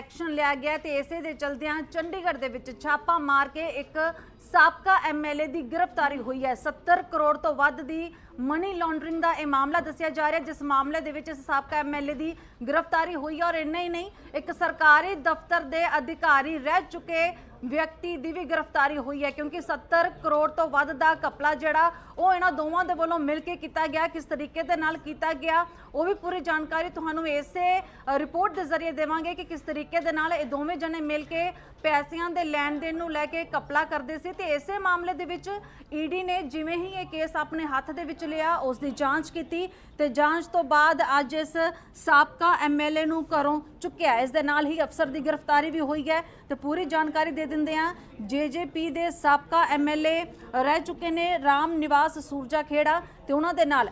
Action ਲਿਆ ਗਿਆ ਤੇ ਇਸੇ ਦੇ ਚਲਦਿਆਂ ਚੰਡੀਗੜ੍ਹ ਦੇ ਵਿੱਚ ਛਾਪਾ ਮਾਰ ਕੇ ਇੱਕ ਸਾਬਕਾ ਐਮਐਲਏ ਦੀ ਗ੍ਰਿਫਤਾਰੀ ਹੋਈ ਹੈ। 70 ਕਰੋੜ ਤੋਂ ਵੱਧ ਦੀ ਮਨੀ ਲਾਂਡਰਿੰਗ ਦਾ ਇਹ ਮਾਮਲਾ ਦੱਸਿਆ ਜਾ ਰਿਹਾ। ਜਿਸ ਮਾਮਲੇ ਦੇ ਵਿੱਚ ਇਸ ਸਾਬਕਾ ਐਮਐਲਏ ਦੀ ਗ੍ਰਿਫਤਾਰੀ ਹੋਈ ਹੈ ਔਰ ਇੰਨਾ ਹੀ ਨਹੀਂ, ਇੱਕ ਸਰਕਾਰੀ ਦਫ਼ਤਰ ਦੇ ਅਧਿਕਾਰੀ ਰਹਿ ਚੁੱਕੇ ਵਿਅਕਤੀ ਦੀ ਵੀ ਗ੍ਰਿਫਤਾਰੀ ਹੋਈ ਹੈ, ਕਿਉਂਕਿ 70 ਕਰੋੜ ਤੋਂ ਵੱਧ ਦਾ ਕਪਲਾ ਜਿਹੜਾ, ਉਹ ਇਹਨਾਂ ਦੋਵਾਂ ਦੇ ਵੱਲੋਂ ਮਿਲ ਕੇ ਕੀਤਾ ਗਿਆ, ਕਿਸ ਤਰੀਕੇ ਦੇ ਨਾਲ ਕੀਤਾ ਗਿਆ, ਉਹ ਵੀ ਪੂਰੀ ਜਾਣਕਾਰੀ ਤੁਹਾਨੂੰ ਇਸੇ ਰਿਪੋਰਟ ਦੇ ਜ਼ਰੀਏ ਦੇਵਾਂਗੇ ਕਿ ਕਿਸ ਤਰੀਕੇ ਦੇ ਨਾਲ ਇਹ ਦੋਵੇਂ ਜਣੇ ਮਿਲ ਕੇ ਪੈਸਿਆਂ ਦੇ ਲੈਣ ਦੇਣ ਨੂੰ ਲੈ ਕੇ ਕਪਲਾ ਕਰਦੇ ਸੀ ਤੇ ਇਸੇ ਮਾਮਲੇ ਦੇ ਵਿੱਚ ਈਡੀ ਨੇ ਜਿਵੇਂ ਹੀ ਇਹ ਕੇਸ ਆਪਣੇ ਹੱਥ ਦੇ ਵਿੱਚ ਲਿਆ ਉਸ ਦੀ ਜਾਂਚ ਕੀਤੀ ਤੇ ਜਾਂਚ ਤੋਂ ਬਾਅਦ ਅੱਜ ਇਸ ਸਾਬਕਾ ਐਮਐਲਏ ਨੂੰ ਘਰੋਂ ਚੁੱਕਿਆ। ਇਸ ਦੇ ਨਾਲ ਹੀ ਅਫਸਰ ਦੀ ਗ੍ਰਿਫਤਾਰੀ ਵੀ ਹੋਈ ਹੈ। ਤੇ ਪੂਰੀ ਜਾਣਕਾਰੀ ਦੇ ਦਿੰਦੇ ਆ ਜੇਜੇਪੀ ਦੇ ਸਾਬਕਾ ਐਮਐਲਏ ਰਹਿ ਚੁੱਕੇ ਨੇ ਰਾਮ ਨਿਵਾਸ ਸੂਰਜਾ ਖੇੜਾ ਤੇ ਉਹਨਾਂ ਦੇ ਨਾਲ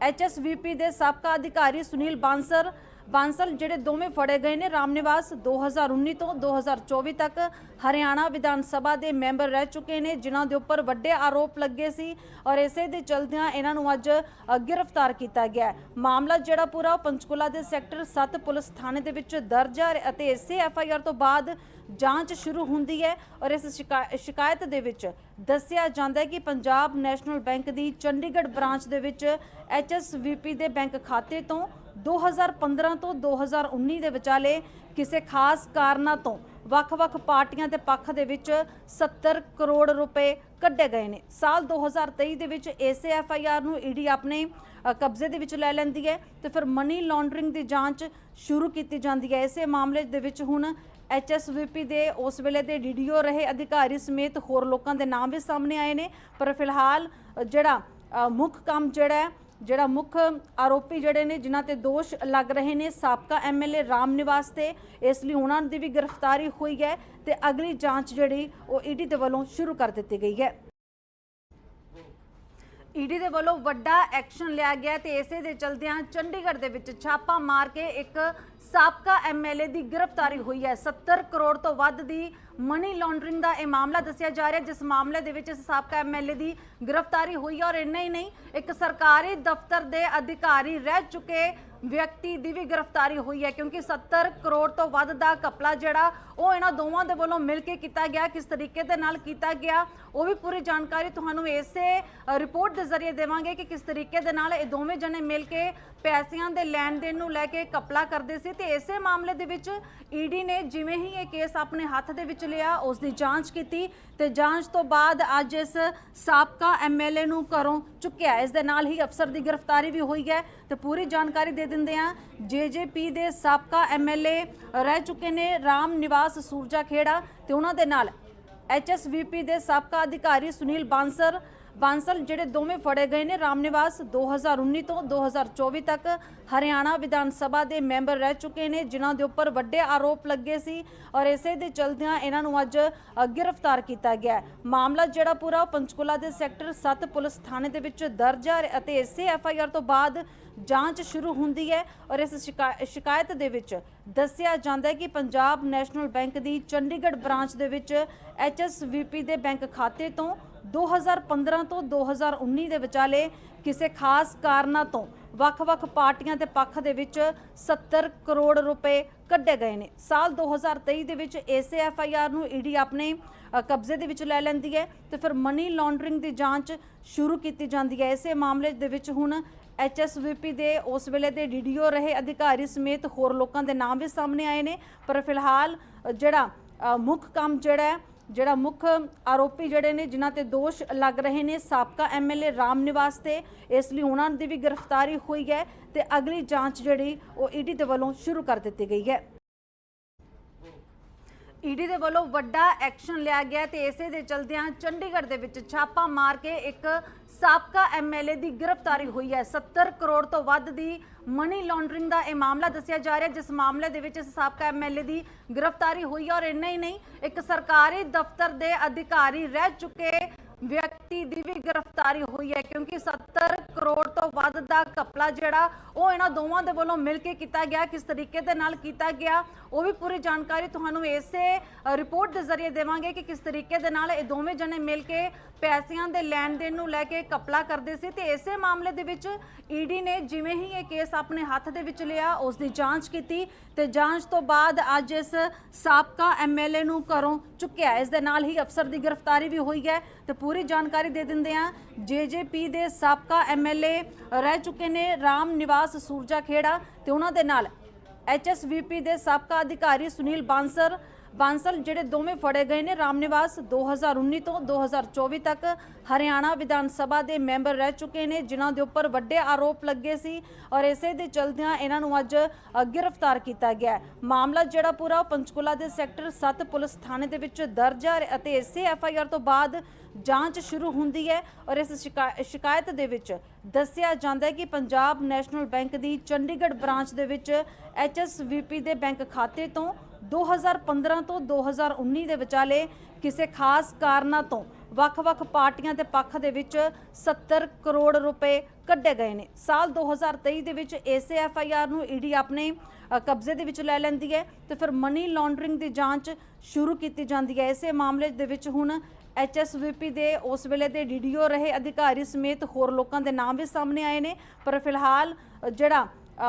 ਐਚਐਸਵੀਪੀ ਦੇ ਸਾਬਕਾ ਅਧਿਕਾਰੀ ਸੁਨੀਲ ਬਾਂਸਰ ਬਾਂਸਲ ਜਿਹੜੇ ਦੋਵੇਂ ਫੜੇ ਗਏ ਨੇ, ਰਾਮਨਿਵਾਸ 2019 ਤੋਂ 2024 ਤੱਕ ਹਰਿਆਣਾ ਵਿਧਾਨ ਸਭਾ ਦੇ ਮੈਂਬਰ ਰਹਿ ਚੁੱਕੇ ਨੇ, ਜਿਨ੍ਹਾਂ ਦੇ ਉੱਪਰ ਵੱਡੇ ਆਰੋਪ ਲੱਗੇ ਸੀ ਔਰ ਇਸੇ ਦੇ ਚਲਦਿਆਂ ਇਹਨਾਂ ਨੂੰ ਅੱਜ ਗ੍ਰਿਫਤਾਰ ਕੀਤਾ ਗਿਆ ਮਾਮਲਾ ਜਿਹੜਾ ਪੂਰਾ, ਉਹ ਪੰਚਕੂਲਾ ਦੇ ਸੈਕਟਰ 7 ਪੁਲਿਸ ਥਾਣੇ ਦੇ ਵਿੱਚ ਦਰਜ ਹੈ ਅਤੇ ਇਸੇ ਐੱਫ ਆਈ ਆਰ ਤੋਂ ਬਾਅਦ ਜਾਂਚ ਸ਼ੁਰੂ ਹੁੰਦੀ ਹੈ ਔਰ ਇਸ ਸ਼ਿਕਾ- ਸ਼ਿਕਾਇਤ ਦੇ ਵਿੱਚ ਦੱਸਿਆ ਜਾਂਦਾ ਹੈ ਕਿ ਪੰਜਾਬ ਨੈਸ਼ਨਲ ਬੈਂਕ ਦੀ ਚੰਡੀਗੜ੍ਹ ਬ੍ਰਾਂਚ ਦੇ ਵਿੱਚ ਐਚਐਸਵੀਪੀ ਦੇ ਬੈਂਕ ਖਾਤੇ ਤੋਂ 2015 ਤੋਂ 2019 ਦੇ ਵਿਚਾਲੇ ਕਿਸੇ ਖਾਸ ਕਾਰਨਾਂ ਤੋਂ ਵੱਖ-ਵੱਖ ਪਾਰਟੀਆਂ ਦੇ ਪੱਖ ਦੇ ਵਿੱਚ 70 ਕਰੋੜ ਰੁਪਏ ਕੱਢੇ ਗਏ ਨੇ। ਸਾਲ 2023 ਦੇ ਵਿੱਚ ਇਸੇ ਐਫਆਈਆਰ ਨੂੰ ਈਡੀ ਆਪਣੇ ਕਬਜ਼ੇ ਦੇ ਵਿੱਚ ਲੈ ਲੈਂਦੀ ਹੈ ਤੇ ਫਿਰ ਮਨੀ ਲਾਂਡਰਿੰਗ ਦੀ ਜਾਂਚ ਸ਼ੁਰੂ ਕੀਤੀ ਜਾਂਦੀ ਹੈ। ਇਸੇ ਮਾਮਲੇ ਦੇ ਵਿੱਚ ਹੁਣ ਐਚਐਸਵੀਪੀ ਦੇ ਉਸ ਵੇਲੇ ਦੇ ਡੀਡੀਓ ਰਹੇ ਅਧਿਕਾਰੀ ਸਮੇਤ ਹੋਰ ਲੋਕਾਂ ਦੇ ਨਾਮ ਵੀ ਸਾਹਮਣੇ ਆਏ ਨੇ। ਪਰ ਫਿਲਹਾਲ ਜਿਹੜਾ ਮੁੱਖ ਕੰਮ ਜਿਹੜਾ ਜਿਹੜਾ ਮੁੱਖ ਆਰੋਪੀ ਜਿਹੜੇ ਨੇ, ਜਿਨ੍ਹਾਂ ਤੇ ਦੋਸ਼ ਲੱਗ ਰਹੇ ਨੇ, ਸਾਬਕਾ ਐਮਐਲਏ ਰਾਮ ਨਿਵਾਸ ਤੇ। ਇਸ ਲਈ ਉਹਨਾਂ ਦੀ ਵੀ ਗ੍ਰਿਫਤਾਰੀ ਹੋਈ ਹੈ ਤੇ ਅਗਲੀ ਜਾਂਚ ਜਿਹੜੀ, ਉਹ ਈਡੀ ਦੇ ਵੱਲੋਂ ਸ਼ੁਰੂ ਕਰ ਦਿੱਤੀ ਗਈ ਹੈ। ਈਡੀ ਦੇ ਵੱਲੋਂ ਵੱਡਾ ਐਕਸ਼ਨ ਲਿਆ ਗਿਆ ਤੇ ਇਸੇ ਦੇ ਚਲਦਿਆਂ ਚੰਡੀਗੜ੍ਹ ਦੇ ਵਿੱਚ ਛਾਪਾ ਮਾਰ ਕੇ ਇੱਕ ਸਾਬਕਾ ਐਮਐਲਏ ਦੀ ਗ੍ਰਿਫਤਾਰੀ ਹੋਈ ਹੈ। 70 ਕਰੋੜ ਤੋਂ ਵੱਧ ਦੀ ਮਨੀ ਲਾਂਡਰਿੰਗ ਦਾ ਇਹ ਮਾਮਲਾ ਦੱਸਿਆ ਜਾ ਰਿਹਾ, ਜਿਸ ਮਾਮਲੇ ਦੇ ਵਿੱਚ ਇਸ ਸਾਬਕਾ ਐਮਐਲਏ ਦੀ ਗ੍ਰਿਫਤਾਰੀ ਹੋਈ ਹੈ ਔਰ ਇੰਨਾ ਹੀ ਨਹੀਂ, ਇੱਕ ਸਰਕਾਰੀ ਦਫ਼ਤਰ ਦੇ ਅਧਿਕਾਰੀ ਰਹਿ ਚੁੱਕੇ ਵਿਅਕਤੀ ਦੀ ਵੀ ਗ੍ਰਿਫਤਾਰੀ ਹੋਈ ਹੈ ਕਿਉਂਕਿ 70 ਕਰੋੜ ਤੋਂ ਵੱਧ ਦਾ ਕਪਲਾ ਜਿਹੜਾ, ਉਹ ਇਹਨਾਂ ਦੋਵਾਂ ਦੇ ਵੱਲੋਂ ਮਿਲ ਕੇ ਕੀਤਾ ਗਿਆ, ਕਿਸ ਤਰੀਕੇ ਦੇ ਨਾਲ ਕੀਤਾ ਗਿਆ, ਉਹ ਵੀ ਪੂਰੀ ਜਾਣਕਾਰੀ ਤੁਹਾਨੂੰ ਇਸੇ ਰਿਪੋਰਟ ਦੇ ਜ਼ਰੀਏ ਦੇਵਾਂਗੇ ਕਿ ਕਿਸ ਤਰੀਕੇ ਦੇ ਨਾਲ ਇਹ ਦੋਵੇਂ ਜਣੇ ਮਿਲ ਕੇ ਪੈਸਿਆਂ ਦੇ ਲੈਣ ਦੇਣ ਨੂੰ ਲੈ ਕੇ ਕਪਲਾ ਕਰਦੇ ਸੀ ਤੇ ਇਸੇ ਮਾਮਲੇ ਦੇ ਵਿੱਚ ਈਡੀ ਨੇ ਜਿਵੇਂ ਹੀ ਇਹ ਕੇਸ ਆਪਣੇ ਹੱਥ ਦੇ ਵਿੱਚ ਲਿਆ ਉਸ ਦੀ ਜਾਂਚ ਕੀਤੀ ਤੇ ਜਾਂਚ ਤੋਂ ਬਾਅਦ ਅੱਜ ਇਸ ਸਾਬਕਾ ਐਮਐਲਏ ਨੂੰ ਘਰੋਂ ਚੁੱਕਿਆ। ਇਸ ਦੇ ਨਾਲ ਹੀ ਅਫਸਰ ਦੀ ਗ੍ਰਿਫਤਾਰੀ ਵੀ ਹੋਈ ਹੈ ਤੇ ਪੂਰੀ ਜਾਣਕਾਰੀ ਦੇ ਦਿੰਦੇ ਆ। ਜੇਜੇਪੀ ਦੇ ਸਾਬਕਾ ਐਮਐਲਏ ਰਹਿ ਚੁੱਕੇ ਨੇ ਰਾਮ ਨਿਵਾਸ ਸੂਰਜਾ ਖੇੜਾ ਤੇ ਉਹਨਾਂ ਦੇ ਨਾਲ ਐਚਐਸਵੀਪੀ ਦੇ ਸਾਬਕਾ ਅਧਿਕਾਰੀ ਸੁਨੀਲ ਬਾਂਸਰ ਬਾਂਸਲ ਜਿਹੜੇ ਦੋਵੇਂ ਫੜੇ ਗਏ ਨੇ, ਰਾਮਨਿਵਾਸ 2019 ਤੋਂ 2024 ਤੱਕ ਹਰਿਆਣਾ ਵਿਧਾਨ ਸਭਾ ਦੇ ਮੈਂਬਰ ਰਹਿ ਚੁੱਕੇ ਨੇ, ਜਿਨ੍ਹਾਂ ਦੇ ਉੱਪਰ ਵੱਡੇ ਆਰੋਪ ਲੱਗੇ ਸੀ ਔਰ ਇਸੇ ਦੇ ਚਲਦਿਆਂ ਇਹਨਾਂ ਨੂੰ ਅੱਜ ਗ੍ਰਿਫਤਾਰ ਕੀਤਾ ਗਿਆ ਮਾਮਲਾ ਜਿਹੜਾ ਪੂਰਾ, ਉਹ ਪੰਚਕੂਲਾ ਦੇ ਸੈਕਟਰ 7 ਪੁਲਿਸ ਥਾਣੇ ਦੇ ਵਿੱਚ ਦਰਜ ਹੈ ਅਤੇ ਇਸੇ ਐੱਫ ਆਈ ਆਰ ਤੋਂ ਬਾਅਦ ਜਾਂਚ ਸ਼ੁਰੂ ਹੁੰਦੀ ਹੈ ਔਰ ਇਸ ਸ਼ਿਕਾ- ਸ਼ਿਕਾਇਤ ਦੇ ਵਿੱਚ ਦੱਸਿਆ ਜਾਂਦਾ ਹੈ ਕਿ ਪੰਜਾਬ ਨੈਸ਼ਨਲ ਬੈਂਕ ਦੀ ਚੰਡੀਗੜ੍ਹ ਬ੍ਰਾਂਚ ਦੇ ਵਿੱਚ ਐਚਐਸਵੀਪੀ ਦੇ ਬੈਂਕ ਖਾਤੇ ਤੋਂ 2015 ਤੋਂ 2019 ਦੇ ਵਿਚਾਲੇ ਕਿਸੇ ਖਾਸ ਕਾਰਨਾਂ ਤੋਂ ਵੱਖ-ਵੱਖ ਪਾਰਟੀਆਂ ਦੇ ਪੱਖ ਦੇ ਵਿੱਚ 70 ਕਰੋੜ ਰੁਪਏ ਕੱਢੇ ਗਏ ਨੇ। ਸਾਲ 2023 ਦੇ ਵਿੱਚ ਇਸੇ ਐਫਆਈਆਰ ਨੂੰ ਈਡੀ ਆਪਣੇ ਕਬਜ਼ੇ ਦੇ ਵਿੱਚ ਲੈ ਲੈਂਦੀ ਹੈ ਤੇ ਫਿਰ ਮਨੀ ਲਾਂਡਰਿੰਗ ਦੀ ਜਾਂਚ ਸ਼ੁਰੂ ਕੀਤੀ ਜਾਂਦੀ ਹੈ। ਇਸੇ ਮਾਮਲੇ ਦੇ ਵਿੱਚ ਹੁਣ ਐਚਐਸਵੀਪੀ ਦੇ ਉਸ ਵੇਲੇ ਦੇ ਡੀਡੀਓ ਰਹੇ ਅਧਿਕਾਰੀ ਸਮੇਤ ਹੋਰ ਲੋਕਾਂ ਦੇ ਨਾਮ ਵੀ ਸਾਹਮਣੇ ਆਏ ਨੇ। ਪਰ ਫਿਲਹਾਲ ਜਿਹੜਾ ਮੁੱਖ ਕੰਮ ਜਿਹੜਾ ਹੈ ਜਿਹੜਾ ਮੁੱਖ ਆਰੋਪੀ ਜਿਹੜੇ ਨੇ, ਜਿਨ੍ਹਾਂ ਤੇ ਦੋਸ਼ ਲੱਗ ਰਹੇ ਨੇ, ਸਾਬਕਾ ਐਮਐਲਏ ਰਾਮ ਨਿਵਾਸ ਤੇ। ਇਸ ਲਈ ਉਹਨਾਂ ਦੀ ਵੀ ਗ੍ਰਿਫਤਾਰੀ ਹੋਈ ਹੈ ਤੇ ਅਗਲੀ ਜਾਂਚ ਜਿਹੜੀ ਉਹ ਈਡੀ ਦੇ ਵੱਲੋਂ ਸ਼ੁਰੂ ਕਰ ਦਿੱਤੀ ਗਈ ਹੈ। ਈਡੀ ਦੇ ਵੱਲੋਂ ਵੱਡਾ ਐਕਸ਼ਨ ਲਿਆ ਗਿਆ ਤੇ ਇਸੇ ਦੇ ਚਲਦਿਆਂ ਚੰਡੀਗੜ੍ਹ ਦੇ ਵਿੱਚ ਛਾਪਾ ਮਾਰ ਕੇ ਇੱਕ ਸਾਬਕਾ ਐਮਐਲਏ ਦੀ ਗ੍ਰਿਫਤਾਰੀ ਹੋਈ ਹੈ। 70 ਕਰੋੜ ਤੋਂ ਵੱਧ ਦੀ ਮਨੀ ਲਾਂਡਰਿੰਗ ਦਾ ਇਹ ਮਾਮਲਾ ਦੱਸਿਆ ਜਾ ਰਿਹਾ ਜਿਸ ਮਾਮਲੇ ਦੇ ਵਿੱਚ ਇਸ ਸਾਬਕਾ ਐਮਐਲਏ ਦੀ ਗ੍ਰਿਫਤਾਰੀ ਹੋਈ ਔਰ ਇੰਨਾ ਹੀ ਨਹੀਂ, ਇੱਕ ਸਰਕਾਰੀ ਦਫ਼ਤਰ ਦੇ ਅਧਿਕਾਰੀ ਰਹਿ ਚੁੱਕੇ ਵਿਅਕਤੀ ਦੀ ਵੀ ਗ੍ਰਿਫਤਾਰੀ ਹੋਈ ਹੈ ਕਿਉਂਕਿ 70 ਕਰੋੜ ਤੋਂ ਵੱਧ ਦਾ ਕਪਲਾ ਜਿਹੜਾ, ਉਹ ਇਹਨਾਂ ਦੋਵਾਂ ਦੇ ਵੱਲੋਂ ਮਿਲ ਕੇ ਕੀਤਾ ਗਿਆ, ਕਿਸ ਤਰੀਕੇ ਦੇ ਨਾਲ ਕੀਤਾ ਗਿਆ, ਉਹ ਵੀ ਪੂਰੀ ਜਾਣਕਾਰੀ ਤੁਹਾਨੂੰ ਇਸੇ ਰਿਪੋਰਟ ਦੇ ਜ਼ਰੀਏ ਦੇਵਾਂਗੇ ਕਿ ਕਿਸ ਤਰੀਕੇ ਦੇ ਨਾਲ ਇਹ ਦੋਵੇਂ ਜਣੇ ਮਿਲ ਕੇ ਪੈਸਿਆਂ ਦੇ ਲੈਣ ਦੇਣ ਨੂੰ ਲੈ ਕੇ ਕਪਲਾ ਕਰਦੇ ਸੀ ਤੇ ਇਸੇ ਮਾਮਲੇ ਦੇ ਵਿੱਚ ਈਡੀ ਨੇ ਜਿਵੇਂ ਹੀ ਇਹ ਕੇਸ ਆਪਣੇ ਹੱਥ ਦੇ ਵਿੱਚ ਲਿਆ ਉਸ ਦੀ ਜਾਂਚ ਕੀਤੀ ਤੇ ਜਾਂਚ ਤੋਂ ਬਾਅਦ ਅੱਜ ਇਸ ਸਾਬਕਾ ਐਮਐਲਏ ਨੂੰ ਘਰੋਂ ਚੁੱਕਿਆ। ਇਸ ਦੇ ਨਾਲ ਹੀ ਅਫਸਰ ਦੀ ਗ੍ਰਿਫਤਾਰੀ ਵੀ ਹੋਈ ਹੈ ਤੇ ਪੂਰੀ ਜਾਣਕਾਰੀ ਦੇ ਦਿੰਦੇ ਆ ਜੇਜੇਪੀ ਦੇ ਸਾਬਕਾ ਐਮਐਲਏ ਰਹਿ ਚੁੱਕੇ ਨੇ ਰਾਮ ਨਿਵਾਸ ਸੂਰਜਾ ਖੇੜਾ ਤੇ ਉਹਨਾਂ ਦੇ ਨਾਲ ਐਚਐਸਵੀਪੀ ਦੇ ਸਾਬਕਾ ਅਧਿਕਾਰੀ ਸੁਨੀਲ ਬਾਂਸਰ। ਬਾਂਸਲ ਜਿਹੜੇ ਦੋਵੇਂ ਫੜੇ ਗਏ ਨੇ ਰਾਮਨਿਵਾਸ 2019 ਤੋਂ 2024 ਤੱਕ। ਹਰਿਆਣਾ ਵਿਧਾਨ ਸਭਾ ਦੇ ਮੈਂਬਰ ਰਹਿ ਚੁੱਕੇ ਨੇ, ਜਿਨ੍ਹਾਂ ਦੇ ਉੱਪਰ ਵੱਡੇ ਆਰੋਪ ਲੱਗੇ ਸੀ ਔਰ ਇਸੇ ਦੇ ਚਲਦਿਆਂ ਇਹਨਾਂ ਨੂੰ ਅੱਜ ਗ੍ਰਿਫਤਾਰ ਕੀਤਾ ਗਿਆ ਮਾਮਲਾ ਜਿਹੜਾ ਪੂਰਾ ਉਹ ਪੰਚਕੂਲਾ ਦੇ ਸੈਕਟਰ 7 ਪੁਲਿਸ ਥਾਣੇ ਦੇ ਵਿੱਚ ਦਰਜ ਹੈ ਅਤੇ ਇਸੇ ਐਫਆਈਆਰ ਤੋਂ ਬਾਅਦ ਜਾਂਚ ਸ਼ੁਰੂ ਹੁੰਦੀ ਹੈ ਔਰ ਇਸ ਸ਼ਿਕਾ- ਸ਼ਿਕਾਇਤ ਦੇ ਵਿੱਚ ਦੱਸਿਆ ਜਾਂਦਾ ਹੈ ਕਿ ਪੰਜਾਬ ਨੈਸ਼ਨਲ ਬੈਂਕ ਦੀ ਚੰਡੀਗੜ੍ਹ ਬ੍ਰਾਂਚ ਦੇ ਵਿੱਚ ਐਚਐਸਵੀਪੀ ਦੇ ਬੈਂਕ ਖਾਤੇ ਤੋਂ 2015 ਤੋਂ 2019 ਦੇ ਵਿਚਾਲੇ ਕਿਸੇ ਖਾਸ ਕਾਰਨਾਂ ਤੋਂ ਵੱਖ-ਵੱਖ ਪਾਰਟੀਆਂ ਦੇ ਪੱਖ ਦੇ ਵਿੱਚ 70 ਕਰੋੜ ਰੁਪਏ ਕੱਢੇ ਗਏ ਨੇ। ਸਾਲ 2023 ਦੇ ਵਿੱਚ ਇਸੇ ਐਫਆਈਆਰ ਨੂੰ ਈਡੀ ਆਪਣੇ ਕਬਜ਼ੇ ਦੇ ਵਿੱਚ ਲੈ ਲੈਂਦੀ ਹੈ ਤੇ ਫਿਰ ਮਨੀ ਲਾਂਡਰਿੰਗ ਦੀ ਜਾਂਚ ਸ਼ੁਰੂ ਕੀਤੀ ਜਾਂਦੀ ਹੈ। ਇਸੇ ਮਾਮਲੇ ਦੇ ਵਿੱਚ ਹੁਣ ਐਚਐਸਵੀਪੀ ਦੇ ਉਸ ਵੇਲੇ ਦੇ ਡੀਡੀਓ ਰਹੇ ਅਧਿਕਾਰੀ ਸਮੇਤ ਹੋਰ ਲੋਕਾਂ ਦੇ ਨਾਮ ਵੀ ਸਾਹਮਣੇ ਆਏ ਨੇ। ਪਰ ਫਿਲਹਾਲ ਜਿਹੜਾ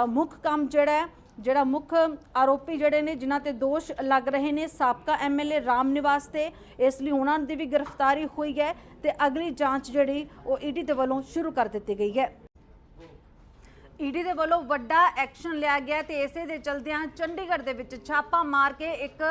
ਮੁੱਖ ਕੰਮ ਜਿਹੜਾ ਹੈ ਜਿਹੜਾ ਮੁੱਖ ਆਰੋਪੀ ਜਿਹੜੇ ਨੇ, ਜਿਨ੍ਹਾਂ ਤੇ ਦੋਸ਼ ਲੱਗ ਰਹੇ ਨੇ, ਸਾਬਕਾ ਐਮਐਲਏ ਰਾਮ ਨਿਵਾਸ ਤੇ। ਇਸ ਲਈ ਉਹਨਾਂ ਦੀ ਵੀ ਗ੍ਰਿਫਤਾਰੀ ਹੋਈ ਹੈ ਤੇ ਅਗਲੀ ਜਾਂਚ ਜਿਹੜੀ, ਉਹ ਈਡੀ ਦੇ ਵੱਲੋਂ ਸ਼ੁਰੂ ਕਰ ਦਿੱਤੀ ਗਈ ਹੈ। ਈਡੀ ਦੇ ਵੱਲੋਂ ਵੱਡਾ ਐਕਸ਼ਨ ਲਿਆ ਗਿਆ ਤੇ ਇਸੇ ਦੇ ਚਲਦਿਆਂ ਚੰਡੀਗੜ੍ਹ ਦੇ ਵਿੱਚ ਛਾਪਾ ਮਾਰ ਕੇ ਇੱਕ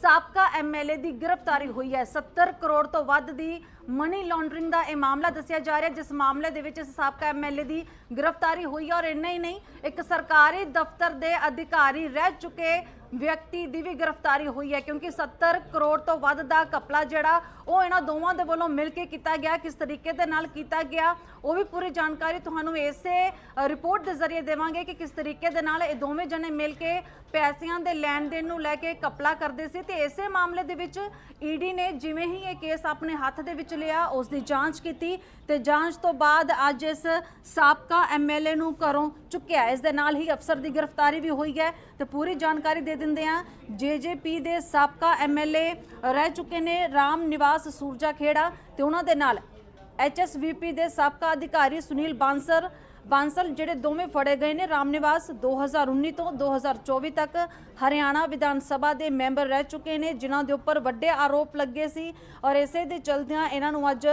ਸਾਬਕਾ ਐਮਐਲਏ ਦੀ ਗ੍ਰਿਫਤਾਰੀ ਹੋਈ ਹੈ। 70 ਕਰੋੜ ਤੋਂ ਵੱਧ ਦੀ ਮਨੀ ਲਾਂਡਰਿੰਗ ਦਾ ਇਹ ਮਾਮਲਾ ਦੱਸਿਆ ਜਾ ਰਿਹਾ, ਜਿਸ ਮਾਮਲੇ ਦੇ ਵਿੱਚ ਇਸ ਸਾਬਕਾ ਐਮਐਲਏ ਦੀ ਗ੍ਰਿਫਤਾਰੀ ਹੋਈ ਹੈ ਔਰ ਇੰਨਾ ਹੀ ਨਹੀਂ, ਇੱਕ ਸਰਕਾਰੀ ਦਫ਼ਤਰ ਦੇ ਅਧਿਕਾਰੀ ਰਹਿ ਚੁੱਕੇ ਵਿਅਕਤੀ ਦੀ ਵੀ ਗ੍ਰਿਫਤਾਰੀ ਹੋਈ ਹੈ, ਕਿਉਂਕਿ 70 ਕਰੋੜ ਤੋਂ ਵੱਧ ਦਾ ਕਪਲਾ ਜਿਹੜਾ, ਉਹ ਇਹਨਾਂ ਦੋਵਾਂ ਦੇ ਵੱਲੋਂ ਮਿਲ ਕੇ ਕੀਤਾ ਗਿਆ, ਕਿਸ ਤਰੀਕੇ ਦੇ ਨਾਲ ਕੀਤਾ ਗਿਆ, ਉਹ ਵੀ ਪੂਰੀ ਜਾਣਕਾਰੀ ਤੁਹਾਨੂੰ ਇਸੇ ਰਿਪੋਰਟ ਦੇ ਜ਼ਰੀਏ ਦੇਵਾਂਗੇ ਕਿ ਕਿਸ ਤਰੀਕੇ ਦੇ ਨਾਲ ਇਹ ਦੋਵੇਂ ਜਣੇ ਮਿਲ ਕੇ ਪੈਸਿਆਂ ਦੇ ਲੈਣ ਦੇਣ ਨੂੰ ਲੈ ਕੇ ਕਪਲਾ ਕਰਦੇ ਸੀ ਤੇ ਇਸੇ ਮਾਮਲੇ ਦੇ ਵਿੱਚ ਈਡੀ ਨੇ ਜਿਵੇਂ ਹੀ ਇਹ ਕੇਸ ਆਪਣੇ ਹੱਥ ਦੇ ਵਿੱਚ ਲਿਆ ਉਸ ਦੀ ਜਾਂਚ ਕੀਤੀ ਤੇ ਜਾਂਚ ਤੋਂ ਬਾਅਦ ਅੱਜ ਇਸ ਸਾਬਕਾ ਐਮਐਲਏ ਨੂੰ ਘਰੋਂ ਚੁੱਕਿਆ। ਇਸ ਦੇ ਨਾਲ ਹੀ ਅਫਸਰ ਦੀ ਗ੍ਰਿਫਤਾਰੀ ਵੀ ਹੋਈ ਹੈ ਤੇ ਪੂਰੀ ਜਾਣਕਾਰੀ ਦੇ ਦਿੰਦੇ ਆ ਜੇਜੇਪੀ ਦੇ ਸਾਬਕਾ ਐਮਐਲਏ ਰਹਿ ਚੁੱਕੇ ਨੇ ਰਾਮ ਨਿਵਾਸ ਸੂਰਜਾ ਖੇੜਾ ਤੇ ਉਹਨਾਂ ਦੇ ਨਾਲ ਐਚਐਸਵੀਪੀ ਦੇ ਸਾਬਕਾ ਅਧਿਕਾਰੀ ਸੁਨੀਲ ਬਾਂਸਰ ਬਾਂਸਲ ਜਿਹੜੇ ਦੋਵੇਂ ਫੜੇ ਗਏ ਨੇ, ਰਾਮਨਿਵਾਸ 2019 ਤੋਂ 2024 ਤੱਕ ਹਰਿਆਣਾ ਵਿਧਾਨ ਸਭਾ ਦੇ ਮੈਂਬਰ ਰਹਿ ਚੁੱਕੇ ਨੇ, ਜਿਨ੍ਹਾਂ ਦੇ ਉੱਪਰ ਵੱਡੇ ਆਰੋਪ ਲੱਗੇ ਸੀ ਔਰ ਇਸੇ ਦੇ ਚਲਦਿਆਂ ਇਹਨਾਂ ਨੂੰ ਅੱਜ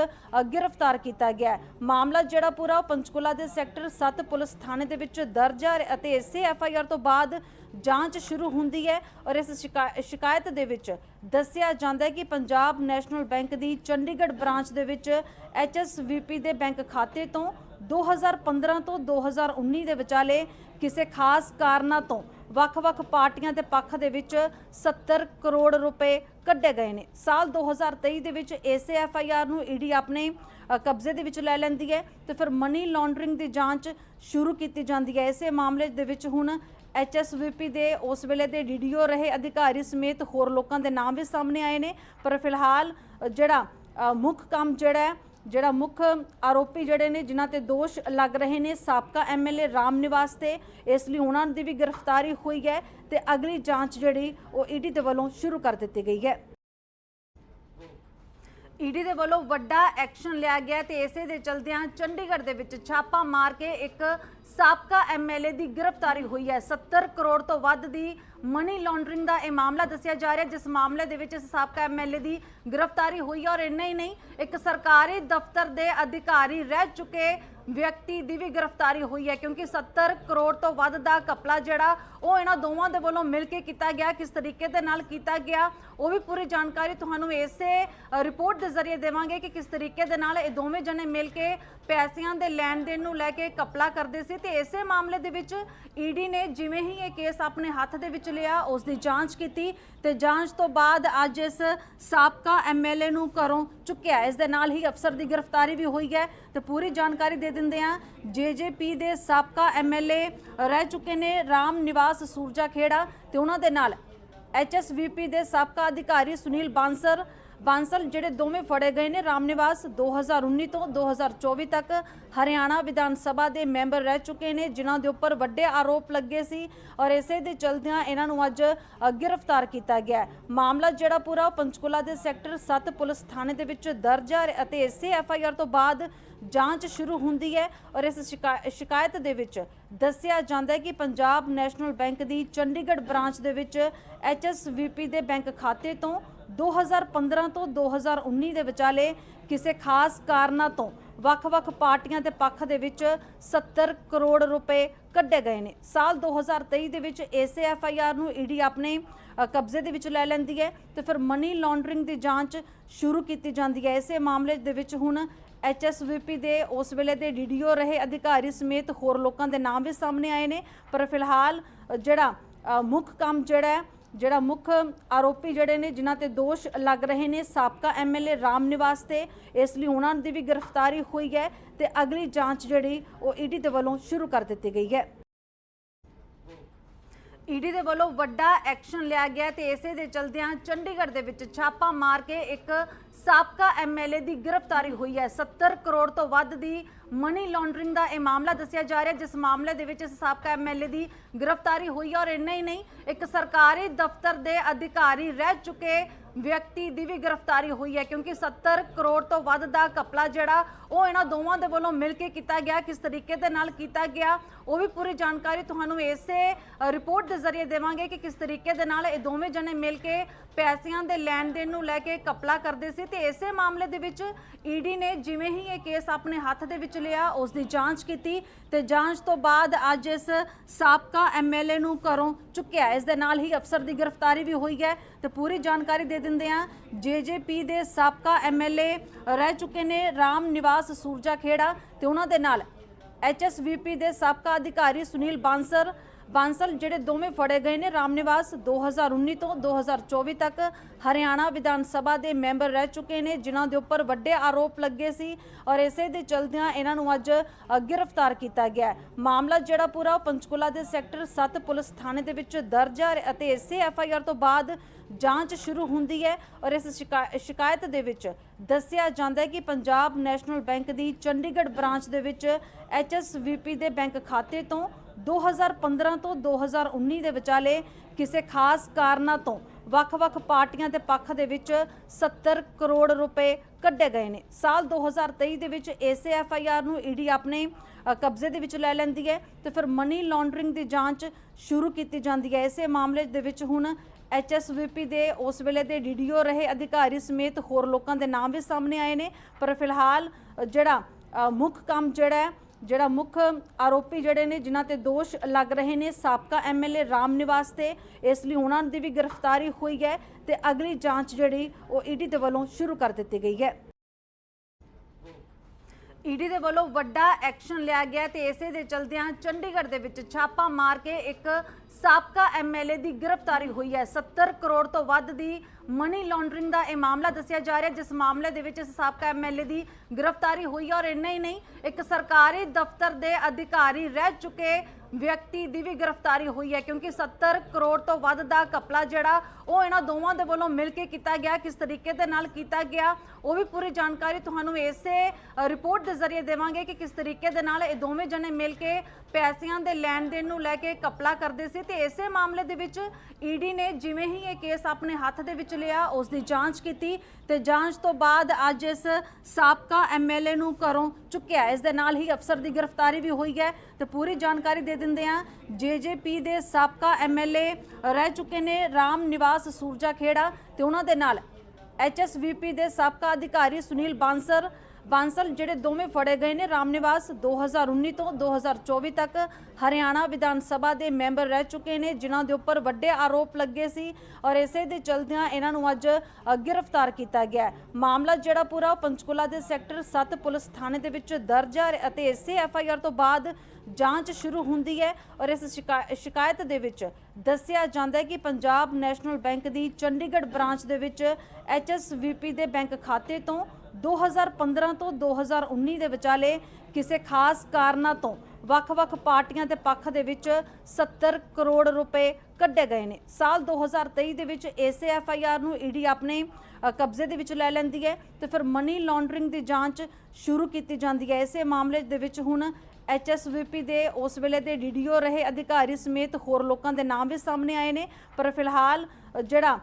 ਗ੍ਰਿਫਤਾਰ ਕੀਤਾ ਗਿਆ ਮਾਮਲਾ ਜਿਹੜਾ ਪੂਰਾ, ਉਹ ਪੰਚਕੂਲਾ ਦੇ ਸੈਕਟਰ 7 ਪੁਲਿਸ ਥਾਣੇ ਦੇ ਵਿੱਚ ਦਰਜ ਹੈ ਅਤੇ ਇਸੇ ਐੱਫ ਆਈ ਆਰ ਤੋਂ ਬਾਅਦ ਜਾਂਚ ਸ਼ੁਰੂ ਹੁੰਦੀ ਹੈ ਔਰ ਇਸ ਸ਼ਿਕਾ- ਸ਼ਿਕਾਇਤ ਦੇ ਵਿੱਚ ਦੱਸਿਆ ਜਾਂਦਾ ਹੈ ਕਿ ਪੰਜਾਬ ਨੈਸ਼ਨਲ ਬੈਂਕ ਦੀ ਚੰਡੀਗੜ੍ਹ ਬ੍ਰਾਂਚ ਦੇ ਵਿੱਚ ਐਚਐਸਵੀਪੀ ਦੇ ਬੈਂਕ ਖਾਤੇ ਤੋਂ 2015 ਤੋਂ 2019 ਦੇ ਵਿਚਾਲੇ ਕਿਸੇ ਖਾਸ ਕਾਰਨਾਂ ਤੋਂ ਵੱਖ-ਵੱਖ ਪਾਰਟੀਆਂ ਦੇ ਪੱਖ ਦੇ ਵਿੱਚ 70 ਕਰੋੜ ਰੁਪਏ ਕੱਢੇ ਗਏ ਨੇ। ਸਾਲ 2023 ਦੇ ਵਿੱਚ ਇਸੇ ਐਫਆਈਆਰ ਨੂੰ ਈਡੀ ਆਪਣੇ ਕਬਜ਼ੇ ਦੇ ਵਿੱਚ ਲੈ ਲੈਂਦੀ ਹੈ ਤੇ ਫਿਰ ਮਨੀ ਲਾਂਡਰਿੰਗ ਦੀ ਜਾਂਚ ਸ਼ੁਰੂ ਕੀਤੀ ਜਾਂਦੀ ਹੈ। ਇਸੇ ਮਾਮਲੇ ਦੇ ਵਿੱਚ ਹੁਣ ਐਚਐਸਵੀਪੀ ਦੇ ਉਸ ਵੇਲੇ ਦੇ ਡੀਡੀਓ ਰਹੇ ਅਧਿਕਾਰੀ ਸਮੇਤ ਹੋਰ ਲੋਕਾਂ ਦੇ ਨਾਮ ਵੀ ਸਾਹਮਣੇ ਆਏ ਨੇ। ਪਰ ਫਿਲਹਾਲ ਜਿਹੜਾ ਮੁੱਖ ਕੰਮ ਜਿਹੜਾ ਜਿਹੜਾ ਮੁੱਖ ਆਰੋਪੀ ਜਿਹੜੇ ਨੇ, ਜਿਨ੍ਹਾਂ ਤੇ ਦੋਸ਼ ਲੱਗ ਰਹੇ ਨੇ, ਸਾਬਕਾ ਐਮਐਲਏ ਰਾਮ ਨਿਵਾਸ ਤੇ। ਇਸ ਲਈ ਉਹਨਾਂ ਦੀ ਵੀ ਗ੍ਰਿਫਤਾਰੀ ਹੋਈ ਹੈ ਤੇ ਅਗਲੀ ਜਾਂਚ ਜਿਹੜੀ ਉਹ ਈਡੀ ਦੇ ਵੱਲੋਂ ਸ਼ੁਰੂ ਕਰ ਦਿੱਤੀ ਗਈ ਹੈ। ਈਡੀ ਦੇ ਵੱਲੋਂ ਵੱਡਾ ਐਕਸ਼ਨ ਲਿਆ ਗਿਆ ਤੇ ਇਸੇ ਦੇ ਚਲਦਿਆਂ ਚੰਡੀਗੜ੍ਹ ਦੇ ਵਿੱਚ ਛਾਪਾ ਮਾਰ ਕੇ ਇੱਕ ਸਾਬਕਾ ਐਮਐਲਏ ਦੀ ਗ੍ਰਿਫਤਾਰੀ ਹੋਈ ਹੈ। 70 ਕਰੋੜ ਤੋਂ ਵੱਧ ਦੀ ਮਨੀ ਲਾਂਡਰਿੰਗ ਦਾ ਇਹ ਮਾਮਲਾ ਦੱਸਿਆ ਜਾ ਰਿਹਾ ਜਿਸ ਮਾਮਲੇ ਦੇ ਵਿੱਚ ਇਸ ਸਾਬਕਾ ਐਮਐਲਏ ਦੀ ਗ੍ਰਿਫਤਾਰੀ ਹੋਈ ਹੈ ਔਰ ਇੰਨਾ ਹੀ ਨਹੀਂ, ਇੱਕ ਸਰਕਾਰੀ ਦਫ਼ਤਰ ਦੇ ਅਧਿਕਾਰੀ ਰਹਿ ਚੁੱਕੇ ਵਿਅਕਤੀ ਦੀ ਵੀ ਗ੍ਰਿਫਤਾਰੀ ਹੋਈ ਹੈ, ਕਿਉਂਕਿ 70 ਕਰੋੜ ਤੋਂ ਵੱਧ ਦਾ ਕਪਲਾ ਜਿਹੜਾ, ਉਹ ਇਹਨਾਂ ਦੋਵਾਂ ਦੇ ਵੱਲੋਂ ਮਿਲ ਕੇ ਕੀਤਾ ਗਿਆ, ਕਿਸ ਤਰੀਕੇ ਦੇ ਨਾਲ ਕੀਤਾ ਗਿਆ ਉਹ ਵੀ ਪੂਰੀ ਜਾਣਕਾਰੀ ਤੁਹਾਨੂੰ ਇਸੇ ਰਿਪੋਰਟ ਦੇ ਜ਼ਰੀਏ ਦੇਵਾਂਗੇ ਕਿ ਕਿਸ ਤਰੀਕੇ ਦੇ ਨਾਲ ਇਹ ਦੋਵੇਂ ਜਣੇ ਮਿਲ ਕੇ ਪੈਸਿਆਂ ਦੇ ਲੈਣ ਦੇਣ ਨੂੰ ਲੈ ਕੇ ਕਪਲਾ ਕਰਦੇ ਸੀ ਤੇ ਇਸੇ ਮਾਮਲੇ ਦੇ ਵਿੱਚ ਈਡੀ ਨੇ ਜਿਵੇਂ ਹੀ ਇਹ ਕੇਸ ਆਪਣੇ ਹੱਥ ਦੇ ਵਿੱਚ ਲਿਆ ਉਸ ਦੀ ਜਾਂਚ ਕੀਤੀ ਤੇ ਜਾਂਚ ਤੋਂ ਬਾਅਦ ਅੱਜ ਇਸ ਸਾਬਕਾ ਐਮਐਲਏ ਨੂੰ ਘਰੋਂ ਚੁੱਕਿਆ। ਇਸ ਦੇ ਨਾਲ ਹੀ ਅਫਸਰ ਦੀ ਗ੍ਰਿਫਤਾਰੀ ਵੀ ਹੋਈ ਹੈ ਤੇ ਪੂਰੀ ਜਾਣਕਾਰੀ ਦੇ ਦਿੰਦੇ ਆ ਜੇਜੇਪੀ ਦੇ ਸਾਬਕਾ ਐਮਐਲਏ ਰਹਿ ਚੁੱਕੇ ਨੇ ਰਾਮ ਨਿਵਾਸ ਸੂਰਜਾ ਖੇੜਾ ਤੇ ਉਹਨਾਂ ਦੇ ਨਾਲ ਐਚਐਸਵੀਪੀ ਦੇ ਸਾਬਕਾ ਅਧਿਕਾਰੀ ਸੁਨੀਲ ਬਾਂਸਰ। ਬਾਂਸਲ ਜਿਹੜੇ ਦੋਵੇਂ ਫੜੇ ਗਏ ਨੇ, ਰਾਮਨਿਵਾਸ 2019 ਤੋਂ 2024 ਤੱਕ ਹਰਿਆਣਾ ਵਿਧਾਨ ਸਭਾ ਦੇ ਮੈਂਬਰ ਰਹਿ ਚੁੱਕੇ ਨੇ, ਜਿਨ੍ਹਾਂ ਦੇ ਉੱਪਰ ਵੱਡੇ ਆਰੋਪ ਲੱਗੇ ਸੀ ਔਰ ਇਸੇ ਦੇ ਚਲਦਿਆਂ ਇਹਨਾਂ ਨੂੰ ਅੱਜ ਗ੍ਰਿਫਤਾਰ ਕੀਤਾ ਗਿਆ ਮਾਮਲਾ ਜਿਹੜਾ ਪੂਰਾ ਪੰਚਕੁਲਾ ਦੇ ਸੈਕਟਰ 7 ਪੁਲਿਸ ਥਾਣੇ ਦੇ ਵਿੱਚ ਦਰਜ ਹੈ ਅਤੇ ਇਸੇ ਐਫ ਆਈ ਆਰ ਤੋਂ ਬਾਅਦ ਜਾਂਚ ਸ਼ੁਰੂ ਹੁੰਦੀ ਹੈ ਔਰ ਇਸ ਸ਼ਿਕਾ- ਸ਼ਿਕਾਇਤ ਦੇ ਵਿੱਚ ਦੱਸਿਆ ਜਾਂਦਾ ਹੈ ਕਿ ਪੰਜਾਬ ਨੈਸ਼ਨਲ ਬੈਂਕ ਦੀ ਚੰਡੀਗੜ੍ਹ ਬ੍ਰਾਂਚ ਦੇ ਵਿੱਚ ਐਚਐਸਵੀਪੀ ਦੇ ਬੈਂਕ ਖਾਤੇ ਤੋਂ 2015 ਤੋਂ 2019 ਦੇ ਵਿਚਾਲੇ ਕਿਸੇ ਖਾਸ ਕਾਰਨਾਂ ਤੋਂ ਵੱਖ-ਵੱਖ ਪਾਰਟੀਆਂ ਦੇ ਪੱਖ ਦੇ ਵਿੱਚ 70 ਕਰੋੜ ਰੁਪਏ ਕੱਢੇ ਗਏ ਨੇ। ਸਾਲ 2023 ਦੇ ਵਿੱਚ ਇਸੇ ਐਫ ਆਈ ਆਰ ਨੂੰ ਈਡੀ ਆਪਣੇ ਕਬਜ਼ੇ ਦੇ ਵਿੱਚ ਲੈ ਲੈਂਦੀ ਹੈ ਤੇ ਫਿਰ ਮਨੀ ਲਾਂਡਰਿੰਗ ਦੀ ਜਾਂਚ ਸ਼ੁਰੂ ਕੀਤੀ ਜਾਂਦੀ ਹੈ। ਇਸੇ ਮਾਮਲੇ ਦੇ ਵਿੱਚ ਹੁਣ ਐਚਐਸਵੀਪੀ ਦੇ ਉਸ ਵੇਲੇ ਦੇ ਡੀਡੀਓ ਰਹੇ ਅਧਿਕਾਰੀ ਸਮੇਤ ਹੋਰ ਲੋਕਾਂ ਦੇ ਨਾਮ ਵੀ ਸਾਹਮਣੇ ਆਏ ਨੇ। ਪਰ ਫਿਲਹਾਲ ਜਿਹੜਾ ਮੁੱਖ ਕੰਮ ਜਿਹੜਾ ਜਿਹੜਾ ਮੁੱਖ ਆਰੋਪੀ ਜਿਹੜੇ ਨੇ, ਜਿਨ੍ਹਾਂ ਤੇ ਦੋਸ਼ ਲੱਗ ਰਹੇ ਨੇ, ਸਾਬਕਾ ਐਮਐਲਏ ਰਾਮ ਨਿਵਾਸ ਤੇ, ਇਸ ਲਈ ਉਹਨਾਂ ਦੀ ਵੀ ਗ੍ਰਿਫਤਾਰੀ ਹੋਈ ਹੈ ਤੇ ਅਗਲੀ ਜਾਂਚ ਜਿਹੜੀ, ਉਹ ਈਡੀ ਦੇ ਵੱਲੋਂ ਸ਼ੁਰੂ ਕਰ ਦਿੱਤੀ ਗਈ ਹੈ। ਈਡੀ ਦੇ ਵੱਲੋਂ ਵੱਡਾ ਐਕਸ਼ਨ ਲਿਆ ਗਿਆ ਤੇ ਇਸੇ ਦੇ ਚਲਦਿਆਂ ਚੰਡੀਗੜ੍ਹ ਦੇ ਵਿੱਚ ਛਾਪਾ ਮਾਰ ਕੇ ਇੱਕ ਸਾਬਕਾ ਐਮਐਲਏ ਦੀ ਗ੍ਰਿਫਤਾਰੀ ਹੋਈ ਹੈ। 70 ਕਰੋੜ ਤੋਂ ਵੱਧ ਦੀ ਮਨੀ ਲਾਂਡਰਿੰਗ ਦਾ ਇਹ ਮਾਮਲਾ ਦੱਸਿਆ ਜਾ ਰਿਹਾ ਜਿਸ ਮਾਮਲੇ ਦੇ ਵਿੱਚ ਇਸ ਸਾਬਕਾ ਐਮਐਲਏ ਦੀ ਗ੍ਰਿਫਤਾਰੀ ਹੋਈ ਹੈ ਔਰ ਇੰਨਾ ਹੀ ਨਹੀਂ, ਇੱਕ ਸਰਕਾਰੀ ਦਫ਼ਤਰ ਦੇ ਅਧਿਕਾਰੀ ਰਹਿ ਚੁੱਕੇ ਵਿਅਕਤੀ ਦੀ ਵੀ ਗ੍ਰਿਫਤਾਰੀ ਹੋਈ ਹੈ, ਕਿਉਂਕਿ 70 ਕਰੋੜ ਤੋਂ ਵੱਧ ਦਾ ਕਪਲਾ ਜਿਹੜਾ, ਉਹ ਇਹਨਾਂ ਦੋਵਾਂ ਦੇ ਵੱਲੋਂ ਮਿਲ ਕੇ ਕੀਤਾ ਗਿਆ, ਕਿਸ ਤਰੀਕੇ ਦੇ ਨਾਲ ਕੀਤਾ ਗਿਆ, ਉਹ ਵੀ ਪੂਰੀ ਜਾਣਕਾਰੀ ਤੁਹਾਨੂੰ ਇਸੇ ਰਿਪੋਰਟ ਦੇ ਜ਼ਰੀਏ ਦੇਵਾਂਗੇ ਕਿ ਕਿਸ ਤਰੀਕੇ ਦੇ ਨਾਲ ਇਹ ਦੋਵੇਂ ਜਣੇ ਮਿਲ ਕੇ ਪੈਸਿਆਂ ਦੇ ਲੈਣ ਦੇਣ ਨੂੰ ਲੈ ਕੇ ਕਪਲਾ ਕਰਦੇ ਸੀ ਤੇ ਇਸੇ ਮਾਮਲੇ ਦੇ ਵਿੱਚ ਈਡੀ ਨੇ ਜਿਵੇਂ ਹੀ ਇਹ ਕੇਸ ਆਪਣੇ ਹੱਥ ਦੇ ਵਿੱਚ ਲਿਆ ਉਸ ਦੀ ਜਾਂਚ ਕੀਤੀ ਤੇ ਜਾਂਚ ਤੋਂ ਬਾਅਦ ਅੱਜ ਇਸ ਸਾਬਕਾ ਐਮਐਲਏ ਨੂੰ ਘਰੋਂ ਚੁੱਕਿਆ। ਇਸ ਦੇ ਨਾਲ ਹੀ ਅਫਸਰ ਦੀ ਗ੍ਰਿਫਤਾਰੀ ਵੀ ਹੋਈ ਹੈ ਤੇ ਪੂਰੀ ਜਾਣਕਾਰੀ ਦੇ ਦਿੰਦੇ ਆ ਜੇਜੇਪੀ ਦੇ ਸਾਬਕਾ ਐਮਐਲਏ ਰਹਿ ਚੁੱਕੇ ਨੇ ਰਾਮ ਨਿਵਾਸ ਸੂਰਜਾ ਖੇੜਾ ਤੇ ਉਹਨਾਂ ਦੇ ਨਾਲ ਐਚਐਸਵੀਪੀ ਦੇ ਸਾਬਕਾ ਅਧਿਕਾਰੀ ਸੁਨੀਲ ਬਾਂਸਰ ਬਾਂਸਲ ਜਿਹੜੇ ਦੋਵੇਂ ਫੜੇ ਗਏ ਨੇ, ਰਾਮਨਿਵਾਸ 2019 ਤੋਂ 2024 ਤੱਕ ਹਰਿਆਣਾ ਵਿਧਾਨ ਸਭਾ ਦੇ ਮੈਂਬਰ ਰਹਿ ਚੁੱਕੇ ਨੇ, ਜਿਨ੍ਹਾਂ ਦੇ ਉੱਪਰ ਵੱਡੇ ਆਰੋਪ ਲੱਗੇ ਸੀ ਔਰ ਇਸੇ ਦੇ ਚਲਦਿਆਂ ਇਹਨਾਂ ਨੂੰ ਅੱਜ ਗ੍ਰਿਫਤਾਰ ਕੀਤਾ ਗਿਆ ਮਾਮਲਾ ਜਿਹੜਾ ਪੂਰਾ ਪੰਚਕੁਲਾ ਦੇ ਸੈਕਟਰ 7 ਪੁਲਿਸ ਥਾਣੇ ਦੇ ਵਿੱਚ ਦਰਜ ਹੈ ਅਤੇ ਇਸੇ ਐਫ ਆਈ ਆਰ ਤੋਂ ਬਾਅਦ ਜਾਂਚ ਸ਼ੁਰੂ ਹੁੰਦੀ ਹੈ ਔਰ ਇਸ ਸ਼ਿਕਾ- ਸ਼ਿਕਾਇਤ ਦੇ ਵਿੱਚ ਦੱਸਿਆ ਜਾਂਦਾ ਹੈ ਕਿ ਪੰਜਾਬ ਨੈਸ਼ਨਲ ਬੈਂਕ ਦੀ ਚੰਡੀਗੜ੍ਹ ਬ੍ਰਾਂਚ ਦੇ ਵਿੱਚ ਐਚਐਸਵੀਪੀ ਦੇ ਬੈਂਕ ਖਾਤੇ ਤੋਂ 2015 ਤੋਂ 2019 ਦੇ ਵਿਚਾਲੇ ਕਿਸੇ ਖਾਸ ਕਾਰਨਾਂ ਤੋਂ ਵੱਖ-ਵੱਖ ਪਾਰਟੀਆਂ ਦੇ ਪੱਖ ਦੇ ਵਿੱਚ 70 ਕਰੋੜ ਰੁਪਏ ਕੱਢੇ ਗਏ ਨੇ। ਸਾਲ 2023 ਦੇ ਵਿੱਚ ਇਸੇ ਐਫ ਆਈ ਆਰ ਨੂੰ ਈਡੀ ਆਪਣੇ ਕਬਜ਼ੇ ਦੇ ਵਿੱਚ ਲੈ ਲੈਂਦੀ ਹੈ ਤੇ ਫਿਰ ਮਨੀ ਲਾਂਡਰਿੰਗ ਦੀ ਜਾਂਚ ਸ਼ੁਰੂ ਕੀਤੀ ਜਾਂਦੀ ਹੈ। ਇਸੇ ਮਾਮਲੇ ਦੇ ਵਿੱਚ ਹੁਣ ਐਚਐਸਵੀਪੀ ਦੇ ਉਸ ਵੇਲੇ ਦੇ ਡੀਡੀਓ ਰਹੇ ਅਧਿਕਾਰੀ ਸਮੇਤ ਹੋਰ ਲੋਕਾਂ ਦੇ ਨਾਮ ਵੀ ਸਾਹਮਣੇ ਆਏ ਨੇ। ਪਰ ਫਿਲਹਾਲ ਜਿਹੜਾ ਮੁੱਖ ਕੰਮ ਜਿਹੜਾ ਜਿਹੜਾ ਮੁੱਖ ਆਰੋਪੀ ਜਿਹੜੇ ਨੇ, ਜਿਨ੍ਹਾਂ ਤੇ ਦੋਸ਼ ਲੱਗ ਰਹੇ ਨੇ, ਸਾਬਕਾ ਐਮਐਲਏ ਰਾਮ ਨਿਵਾਸ ਤੇ। ਇਸ ਲਈ ਉਹਨਾਂ ਦੀ ਵੀ ਗ੍ਰਿਫਤਾਰੀ ਹੋਈ ਹੈ ਤੇ ਅਗਲੀ ਜਾਂਚ ਜਿਹੜੀ, ਉਹ ਈਡੀ ਦੇ ਵੱਲੋਂ ਸ਼ੁਰੂ ਕਰ ਦਿੱਤੀ ਗਈ ਹੈ। ਈਡੀ ਦੇ ਵੱਲੋਂ ਵੱਡਾ ਐਕਸ਼ਨ ਲਿਆ ਗਿਆ ਤੇ ਇਸੇ ਦੇ ਚਲਦਿਆਂ ਚੰਡੀਗੜ੍ਹ ਦੇ ਵਿੱਚ ਛਾਪਾ ਮਾਰ ਕੇ ਇੱਕ ਸਾਬਕਾ ਐਮਐਲਏ ਦੀ ਗ੍ਰਿਫਤਾਰੀ ਹੋਈ ਹੈ। 70 ਕਰੋੜ ਤੋਂ ਵੱਧ ਦੀ ਮਨੀ ਲਾਂਡਰਿੰਗ ਦਾ ਇਹ ਮਾਮਲਾ ਦੱਸਿਆ ਜਾ ਰਿਹਾ ਜਿਸ ਮਾਮਲੇ ਦੇ ਵਿੱਚ ਇਸ ਸਾਬਕਾ ਐਮਐਲਏ ਦੀ ਗ੍ਰਿਫਤਾਰੀ ਹੋਈ ਹੈ ਔਰ ਇੰਨਾ ਹੀ ਨਹੀਂ, ਇੱਕ ਸਰਕਾਰੀ ਦਫ਼ਤਰ ਦੇ ਅਧਿਕਾਰੀ ਰਹਿ ਚੁੱਕੇ ਵਿਅਕਤੀ ਦੀ ਵੀ ਗ੍ਰਿਫਤਾਰੀ ਹੋਈ ਹੈ, ਕਿਉਂਕਿ 70 ਕਰੋੜ ਤੋਂ ਵੱਧ ਦਾ ਕਪਲਾ ਜਿਹੜਾ, ਉਹ ਇਹਨਾਂ ਦੋਵਾਂ ਦੇ ਵੱਲੋਂ ਮਿਲ ਕੇ ਕੀਤਾ ਗਿਆ, ਕਿਸ ਤਰੀਕੇ ਦੇ ਨਾਲ ਕੀਤਾ ਗਿਆ, ਉਹ ਵੀ ਪੂਰੀ ਜਾਣਕਾਰੀ ਤੁਹਾਨੂੰ ਇਸੇ ਰਿਪੋਰਟ ਦੇ ਜ਼ਰੀਏ ਦੇਵਾਂਗੇ ਕਿ ਕਿਸ ਤਰੀਕੇ ਦੇ ਨਾਲ ਇਹ ਦੋਵੇਂ ਜਣੇ ਮਿਲ ਕੇ ਪੈਸਿਆਂ ਦੇ ਲੈਣ ਦੇਣ ਨੂੰ ਲੈ ਕੇ ਕਪਲਾ ਕਰਦੇ ਸੀ। ਤੇ ਇਸੇ ਮਾਮਲੇ ਦੇ ਵਿੱਚ ਈਡੀ ਨੇ ਜਿਵੇਂ ਹੀ ਇਹ ਕੇਸ ਆਪਣੇ ਹੱਥ ਦੇ ਵਿੱਚ ਲਿਆ ਉਸ ਦੀ ਜਾਂਚ ਕੀਤੀ ਤੇ ਜਾਂਚ ਤੋਂ ਬਾਅਦ ਅੱਜ ਇਸ ਸਾਬਕਾ ਐਮਐਲਏ ਨੂੰ ਘਰੋਂ ਚੁੱਕਿਆ। ਇਸ ਦੇ ਨਾਲ ਹੀ ਅਫਸਰ ਦੀ ਗ੍ਰਿਫਤਾਰੀ ਵੀ ਹੋਈ ਹੈ ਤੇ ਪੂਰੀ ਜਾਣਕਾਰੀ ਦੇ ਦਿੰਦੇ ਆ ਜੇਜੇਪੀ ਦੇ ਸਾਬਕਾ ਐਮਐਲਏ ਰਹਿ ਚੁੱਕੇ ਨੇ ਰਾਮ ਨਿਵਾਸ ਸੂਰਜਾ ਖੇੜਾ ਤੇ ਉਹਨਾਂ ਦੇ ਨਾਲ ਐਚਐਸਵੀਪੀ ਦੇ ਸਾਬਕਾ ਅਧਿਕਾਰੀ ਸੁਨੀਲ ਬਾਂਸਰ ਬਾਂਸਲ ਜਿਹੜੇ ਦੋਵੇਂ ਫੜੇ ਗਏ ਨੇ ਰਾਮ ਰਾਮਨਿਵਾਸ 2019 ਤੋਂ 2024 ਤੱਕ ਹਰਿਆਣਾ ਵਿਧਾਨ ਸਭਾ ਦੇ ਮੈਂਬਰ ਰਹਿ ਚੁੱਕੇ ਨੇ, ਜਿਨ੍ਹਾਂ ਦੇ ਉੱਪਰ ਵੱਡੇ ਆਰੋਪ ਲੱਗੇ ਸੀ ਔਰ ਇਸੇ ਦੇ ਚਲਦਿਆਂ ਇਹਨਾਂ ਨੂੰ ਅੱਜ ਗ੍ਰਿਫਤਾਰ ਕੀਤਾ ਗਿਆ ਮਾਮਲਾ ਜਿਹੜਾ ਪੂਰਾ ਪੰਚਕੁਲਾ ਦੇ ਸੈਕਟਰ 7 ਪੁਲਿਸ ਥਾਣੇ ਦੇ ਵਿੱਚ ਦਰਜ ਹੈ ਅਤੇ ਇਸੇ ਐਫ ਆਈ ਆਰ ਤੋਂ ਬਾਅਦ ਜਾਂਚ ਸ਼ੁਰੂ ਹੁੰਦੀ ਹੈ ਔਰ ਇਸ ਸ਼ਿਕਾ- ਸ਼ਿਕਾਇਤ ਦੇ ਵਿੱਚ ਦੱਸਿਆ ਜਾਂਦਾ ਹੈ ਕਿ ਪੰਜਾਬ ਨੈਸ਼ਨਲ ਬੈਂਕ ਦੀ ਚੰਡੀਗੜ੍ਹ ਬ੍ਰਾਂਚ ਦੇ ਵਿੱਚ ਐਚਐਸਵੀਪੀ ਦੇ ਬੈਂਕ ਖਾਤੇ ਤੋਂ 2015 ਤੋਂ 2019 ਦੇ ਵਿਚਾਲੇ ਕਿਸੇ ਖਾਸ ਕਾਰਨਾਂ ਤੋਂ ਵੱਖ-ਵੱਖ ਪਾਰਟੀਆਂ ਦੇ ਪੱਖ ਦੇ ਵਿੱਚ 70 ਕਰੋੜ ਰੁਪਏ ਕੱਢੇ ਗਏ ਨੇ। ਸਾਲ 2023 ਦੇ ਵਿੱਚ ਇਸੇ ਐਫਆਈਆਰ ਨੂੰ ਈਡੀ ਆਪਣੇ ਕਬਜ਼ੇ ਦੇ ਵਿੱਚ ਲੈ ਲੈਂਦੀ ਹੈ ਤੇ ਫਿਰ ਮਨੀ ਲਾਂਡਰਿੰਗ ਦੀ ਜਾਂਚ ਸ਼ੁਰੂ ਕੀਤੀ ਜਾਂਦੀ ਹੈ। ਇਸੇ ਮਾਮਲੇ ਦੇ ਵਿੱਚ ਹੁਣ ਐਚਐਸਵੀਪੀ ਦੇ ਉਸ ਵੇਲੇ ਦੇ ਡੀਡੀਓ ਰਹੇ ਅਧਿਕਾਰੀ ਸਮੇਤ ਹੋਰ ਲੋਕਾਂ ਦੇ ਨਾਮ ਵੀ ਸਾਹਮਣੇ ਆਏ ਨੇ। ਪਰ ਫਿਲਹਾਲ ਜਿਹੜਾ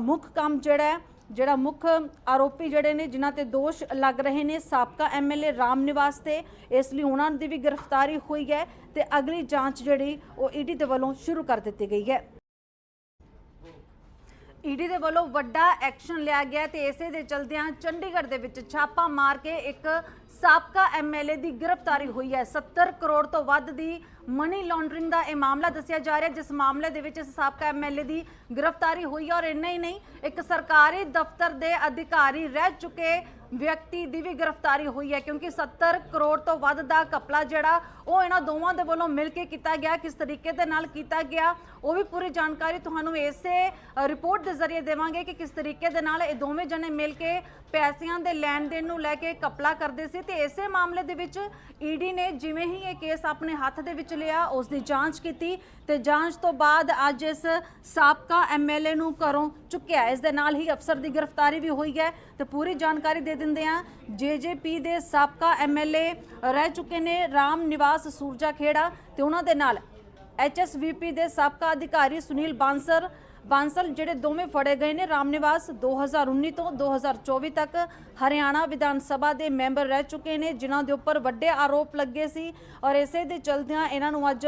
ਮੁੱਖ ਕੰਮ ਜਿਹੜਾ ਹੈ ਜਿਹੜਾ ਮੁੱਖ ਆਰੋਪੀ ਜਿਹੜੇ ਨੇ, ਜਿਨ੍ਹਾਂ ਤੇ ਦੋਸ਼ ਲੱਗ ਰਹੇ ਨੇ, ਸਾਬਕਾ ਐਮਐਲਏ ਰਾਮ ਨਿਵਾਸ ਤੇ। ਇਸ ਲਈ ਉਹਨਾਂ ਦੀ ਵੀ ਗ੍ਰਿਫਤਾਰੀ ਹੋਈ ਹੈ ਤੇ ਅਗਲੀ ਜਾਂਚ ਜਿਹੜੀ, ਉਹ ਈਡੀ ਦੇ ਵੱਲੋਂ ਸ਼ੁਰੂ ਕਰ ਦਿੱਤੀ ਗਈ ਹੈ। ਈਡੀ ਦੇ ਵੱਲੋਂ ਵੱਡਾ ਐਕਸ਼ਨ ਲਿਆ ਗਿਆ ਤੇ ਇਸੇ ਦੇ ਚਲਦਿਆਂ ਚੰਡੀਗੜ੍ਹ ਦੇ ਵਿੱਚ ਛਾਪਾ ਮਾਰ ਕੇ ਇੱਕ ਸਾਬਕਾ ਐਮਐਲਏ ਦੀ ਗ੍ਰਿਫਤਾਰੀ ਹੋਈ ਹੈ। 70 ਕਰੋੜ ਤੋਂ ਵੱਧ ਦੀ ਮਨੀ ਲਾਂਡਰਿੰਗ ਦਾ ਇਹ ਮਾਮਲਾ ਦੱਸਿਆ ਜਾ ਰਿਹਾ, ਜਿਸ ਮਾਮਲੇ ਦੇ ਵਿੱਚ ਇਸ ਸਾਬਕਾ ਐਮਐਲਏ ਦੀ ਗ੍ਰਿਫਤਾਰੀ ਹੋਈ ਹੈ ਔਰ ਇੰਨਾ ਹੀ ਨਹੀਂ, ਇੱਕ ਸਰਕਾਰੀ ਦਫ਼ਤਰ ਦੇ ਅਧਿਕਾਰੀ ਰਹਿ ਚੁੱਕੇ ਵਿਅਕਤੀ ਦੀ ਵੀ ਗ੍ਰਿਫਤਾਰੀ ਹੋਈ ਹੈ, ਕਿਉਂਕਿ 70 ਕਰੋੜ ਤੋਂ ਵੱਧ ਦਾ ਕਪਲਾ ਜਿਹੜਾ, ਉਹ ਇਹਨਾਂ ਦੋਵਾਂ ਦੇ ਵੱਲੋਂ ਮਿਲ ਕੇ ਕੀਤਾ ਗਿਆ, ਕਿਸ ਤਰੀਕੇ ਦੇ ਨਾਲ ਕੀਤਾ ਗਿਆ, ਉਹ ਵੀ ਪੂਰੀ ਜਾਣਕਾਰੀ ਤੁਹਾਨੂੰ ਇਸੇ ਰਿਪੋਰਟ ਦੇ ਜ਼ਰੀਏ ਦੇਵਾਂਗੇ ਕਿ ਕਿਸ ਤਰੀਕੇ ਦੇ ਨਾਲ ਇਹ ਦੋਵੇਂ ਜਣੇ ਮਿਲ ਕੇ ਪੈਸਿਆਂ ਦੇ ਲੈਣ ਦੇਣ ਨੂੰ ਲੈ ਕੇ ਕਪਲਾ ਕਰਦੇ ਸੀ ਤੇ ਇਸੇ ਮਾਮਲੇ ਦੇ ਵਿੱਚ ਈਡੀ ਨੇ ਜਿਵੇਂ ਹੀ ਇਹ ਕੇਸ ਆਪਣੇ ਹੱਥ ਦੇ ਵਿੱਚ ਲਿਆ ਉਸ ਦੀ ਜਾਂਚ ਕੀਤੀ ਤੇ ਜਾਂਚ ਤੋਂ ਬਾਅਦ ਅੱਜ ਇਸ ਸਾਬਕਾ ਐਮਐਲਏ ਨੂੰ ਘਰੋਂ ਚੁੱਕਿਆ। ਇਸ ਦੇ ਨਾਲ ਹੀ ਅਫਸਰ ਦੀ ਗ੍ਰਿਫਤਾਰੀ ਵੀ ਹੋਈ ਹੈ ਤੇ ਪੂਰੀ ਜਾਣਕਾਰੀ ਦੇ ਦਿੰਦੇ ਆ ਜੇਜੇਪੀ ਦੇ ਸਾਬਕਾ ਐਮਐਲਏ ਰਹਿ ਚੁੱਕੇ ਨੇ ਰਾਮ ਨਿਵਾਸ ਸੂਰਜਾ ਖੇੜਾ ਤੇ ਉਹਨਾਂ ਦੇ ਨਾਲ ਐਚਐਸਵੀਪੀ ਦੇ ਸਾਬਕਾ ਅਧਿਕਾਰੀ ਸੁਨੀਲ ਬਾਂਸਰ ਬਾਂਸਲ ਜਿਹੜੇ ਦੋਵੇਂ ਫੜੇ ਗਏ ਨੇ ਰਾਮਨਿਵਾਸ 2019 ਤੋਂ 2024 ਤੱਕ ਹਰਿਆਣਾ ਵਿਧਾਨ ਸਭਾ ਦੇ ਮੈਂਬਰ ਰਹਿ ਚੁੱਕੇ ਨੇ, ਜਿਨ੍ਹਾਂ ਦੇ ਉੱਪਰ ਵੱਡੇ ਆਰੋਪ ਲੱਗੇ ਸੀ ਔਰ ਇਸੇ ਦੇ ਚਲਦਿਆਂ ਇਹਨਾਂ ਨੂੰ ਅੱਜ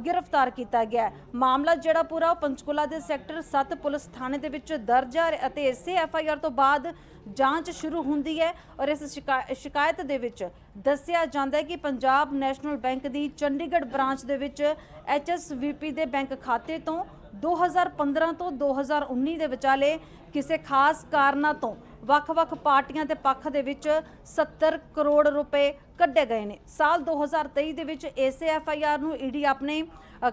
ਗ੍ਰਿਫਤਾਰ ਕੀਤਾ ਗਿਆ ਮਾਮਲਾ ਜਿਹੜਾ ਪੂਰਾ ਉਹ ਪੰਚਕੂਲਾ ਦੇ ਸੈਕਟਰ 7 ਪੁਲਿਸ ਥਾਣੇ ਦੇ ਵਿੱਚ ਦਰਜ ਹੈ ਅਤੇ ਇਸੇ ਐੱਫ ਆਈ ਆਰ ਤੋਂ ਬਾਅਦ ਜਾਂਚ ਸ਼ੁਰੂ ਹੁੰਦੀ ਹੈ ਔਰ ਇਸ ਸ਼ਿਕਾ- ਸ਼ਿਕਾਇਤ ਦੇ ਵਿੱਚ ਦੱਸਿਆ ਜਾਂਦਾ ਹੈ ਕਿ ਪੰਜਾਬ ਨੈਸ਼ਨਲ ਬੈਂਕ ਦੀ ਚੰਡੀਗੜ੍ਹ ਬ੍ਰਾਂਚ ਦੇ ਵਿੱਚ ਐਚਐਸਵੀਪੀ ਦੇ ਬੈਂਕ ਖਾਤੇ ਤੋਂ 2015 ਤੋਂ 2019 ਦੇ ਵਿਚਾਲੇ ਕਿਸੇ ਖਾਸ ਕਾਰਨਾਂ ਤੋਂ ਵੱਖ-ਵੱਖ ਪਾਰਟੀਆਂ ਦੇ ਪੱਖ ਦੇ ਵਿੱਚ 70 ਕਰੋੜ ਰੁਪਏ ਕੱਢੇ ਗਏ ਨੇ। ਸਾਲ 2023 ਦੇ ਵਿੱਚ ਇਸੇ ਐਫਆਈਆਰ ਨੂੰ ਈਡੀ ਆਪਣੇ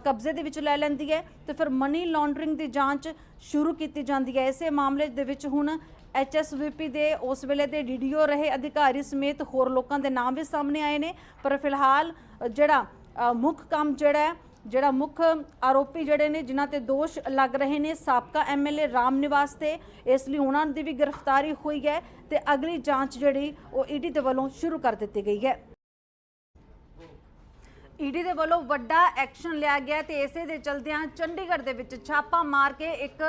ਕਬਜ਼ੇ ਦੇ ਵਿੱਚ ਲੈ ਲੈਂਦੀ ਹੈ ਤੇ ਫਿਰ ਮਨੀ ਲਾਂਡਰਿੰਗ ਦੀ ਜਾਂਚ ਸ਼ੁਰੂ ਕੀਤੀ ਜਾਂਦੀ ਹੈ। ਇਸੇ ਮਾਮਲੇ ਦੇ ਵਿੱਚ ਹੁਣ ਐਚਐਸਵੀਪੀ ਦੇ ਉਸ ਵੇਲੇ ਦੇ ਡੀਡੀਓ ਰਹੇ ਅਧਿਕਾਰੀ ਸਮੇਤ ਹੋਰ ਲੋਕਾਂ ਦੇ ਨਾਮ ਵੀ ਸਾਹਮਣੇ ਆਏ ਨੇ। ਪਰ ਫਿਲਹਾਲ ਜਿਹੜਾ ਮੁੱਖ ਕੰਮ ਜਿਹੜਾ ਹੈ ਜਿਹੜਾ ਮੁੱਖ ਆਰੋਪੀ ਜਿਹੜੇ ਨੇ, ਜਿਨ੍ਹਾਂ ਤੇ ਦੋਸ਼ ਲੱਗ ਰਹੇ ਨੇ, ਸਾਬਕਾ ਐਮਐਲਏ ਰਾਮ ਨਿਵਾਸ ਤੇ। ਇਸ ਲਈ ਉਹਨਾਂ ਦੀ ਵੀ ਗ੍ਰਿਫਤਾਰੀ ਹੋਈ ਹੈ ਤੇ ਅਗਲੀ ਜਾਂਚ ਜਿਹੜੀ ਉਹ ਈਡੀ ਦੇ ਵੱਲੋਂ ਸ਼ੁਰੂ ਕਰ ਦਿੱਤੀ ਗਈ ਹੈ। ਈਡੀ ਦੇ ਵੱਲੋਂ ਵੱਡਾ ਐਕਸ਼ਨ ਲਿਆ ਗਿਆ ਤੇ ਇਸੇ ਦੇ ਚਲਦਿਆਂ ਚੰਡੀਗੜ੍ਹ ਦੇ ਵਿੱਚ ਛਾਪਾ ਮਾਰ ਕੇ ਇੱਕ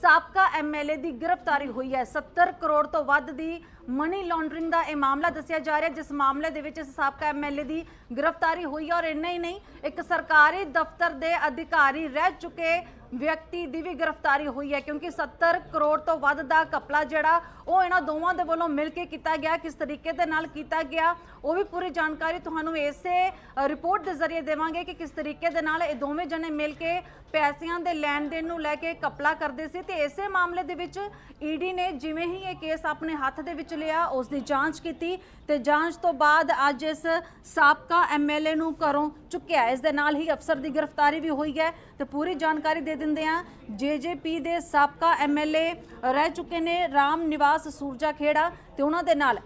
ਸਾਬਕਾ ਐਮਐਲਏ ਦੀ ਗ੍ਰਿਫਤਾਰੀ ਹੋਈ ਹੈ। 70 ਕਰੋੜ ਤੋਂ ਵੱਧ ਦੀ ਮਨੀ ਲਾਂਡਰਿੰਗ ਦਾ ਇਹ ਮਾਮਲਾ ਦੱਸਿਆ ਜਾ ਰਿਹਾ ਜਿਸ ਮਾਮਲੇ ਦੇ ਵਿੱਚ ਇਸ ਸਾਬਕਾ ਐਮਐਲਏ ਦੀ ਗ੍ਰਿਫਤਾਰੀ ਹੋਈ ਹੈ ਔਰ ਇੰਨਾ ਹੀ ਨਹੀਂ, ਇੱਕ ਸਰਕਾਰੀ ਦਫ਼ਤਰ ਦੇ ਅਧਿਕਾਰੀ ਰਹਿ ਚੁੱਕੇ ਵਿਅਕਤੀ ਦੀ ਵੀ ਗ੍ਰਿਫਤਾਰੀ ਹੋਈ ਹੈ, ਕਿਉਂਕਿ 70 ਕਰੋੜ ਤੋਂ ਵੱਧ ਦਾ ਕਪਲਾ ਜਿਹੜਾ, ਉਹ ਇਹਨਾਂ ਦੋਵਾਂ ਦੇ ਵੱਲੋਂ ਮਿਲ ਕੇ ਕੀਤਾ ਗਿਆ, ਕਿਸ ਤਰੀਕੇ ਦੇ ਨਾਲ ਕੀਤਾ ਗਿਆ ਉਹ ਵੀ ਪੂਰੀ ਜਾਣਕਾਰੀ ਤੁਹਾਨੂੰ ਇਸੇ ਰਿਪੋਰਟ ਦੇ ਜ਼ਰੀਏ ਦੇਵਾਂਗੇ ਕਿ ਕਿਸ ਤਰੀਕੇ ਦੇ ਨਾਲ ਇਹ ਦੋਵੇਂ ਜਣੇ ਮਿਲ ਕੇ ਪੈਸਿਆਂ ਦੇ ਲੈਣ ਦੇਣ ਨੂੰ ਲੈ ਕੇ ਕਪਲਾ ਕਰਦੇ ਸੀ ਤੇ ਇਸੇ ਮਾਮਲੇ ਦੇ ਵਿੱਚ ਈਡੀ ਨੇ ਜਿਵੇਂ ਹੀ ਇਹ ਕੇਸ ਆਪਣੇ ਹੱਥ ਦੇ ਵਿੱਚ ਲਿਆ ਉਸ ਦੀ ਜਾਂਚ ਕੀਤੀ ਤੇ ਜਾਂਚ ਤੋਂ ਬਾਅਦ ਅੱਜ ਇਸ ਸਾਬਕਾ ਐਮਐਲਏ ਨੂੰ ਘਰੋਂ ਚੁੱਕਿਆ। ਇਸ ਦੇ ਨਾਲ ਹੀ ਅਫਸਰ ਦੀ ਗ੍ਰਿਫਤਾਰੀ ਵੀ ਹੋਈ ਹੈ ਤੇ ਪੂਰੀ ਜਾਣਕਾਰੀ ਦੇ ਦਿੰਦੇ ਆ ਜੇਜੇਪੀ ਦੇ ਸਾਬਕਾ ਐਮਐਲਏ ਰਹਿ ਚੁੱਕੇ ਨੇ ਰਾਮ ਨਿਵਾਸ ਸੂਰਜਾ ਖੇੜਾ ਤੇ ਉਹਨਾਂ ਦੇ ਨਾਲ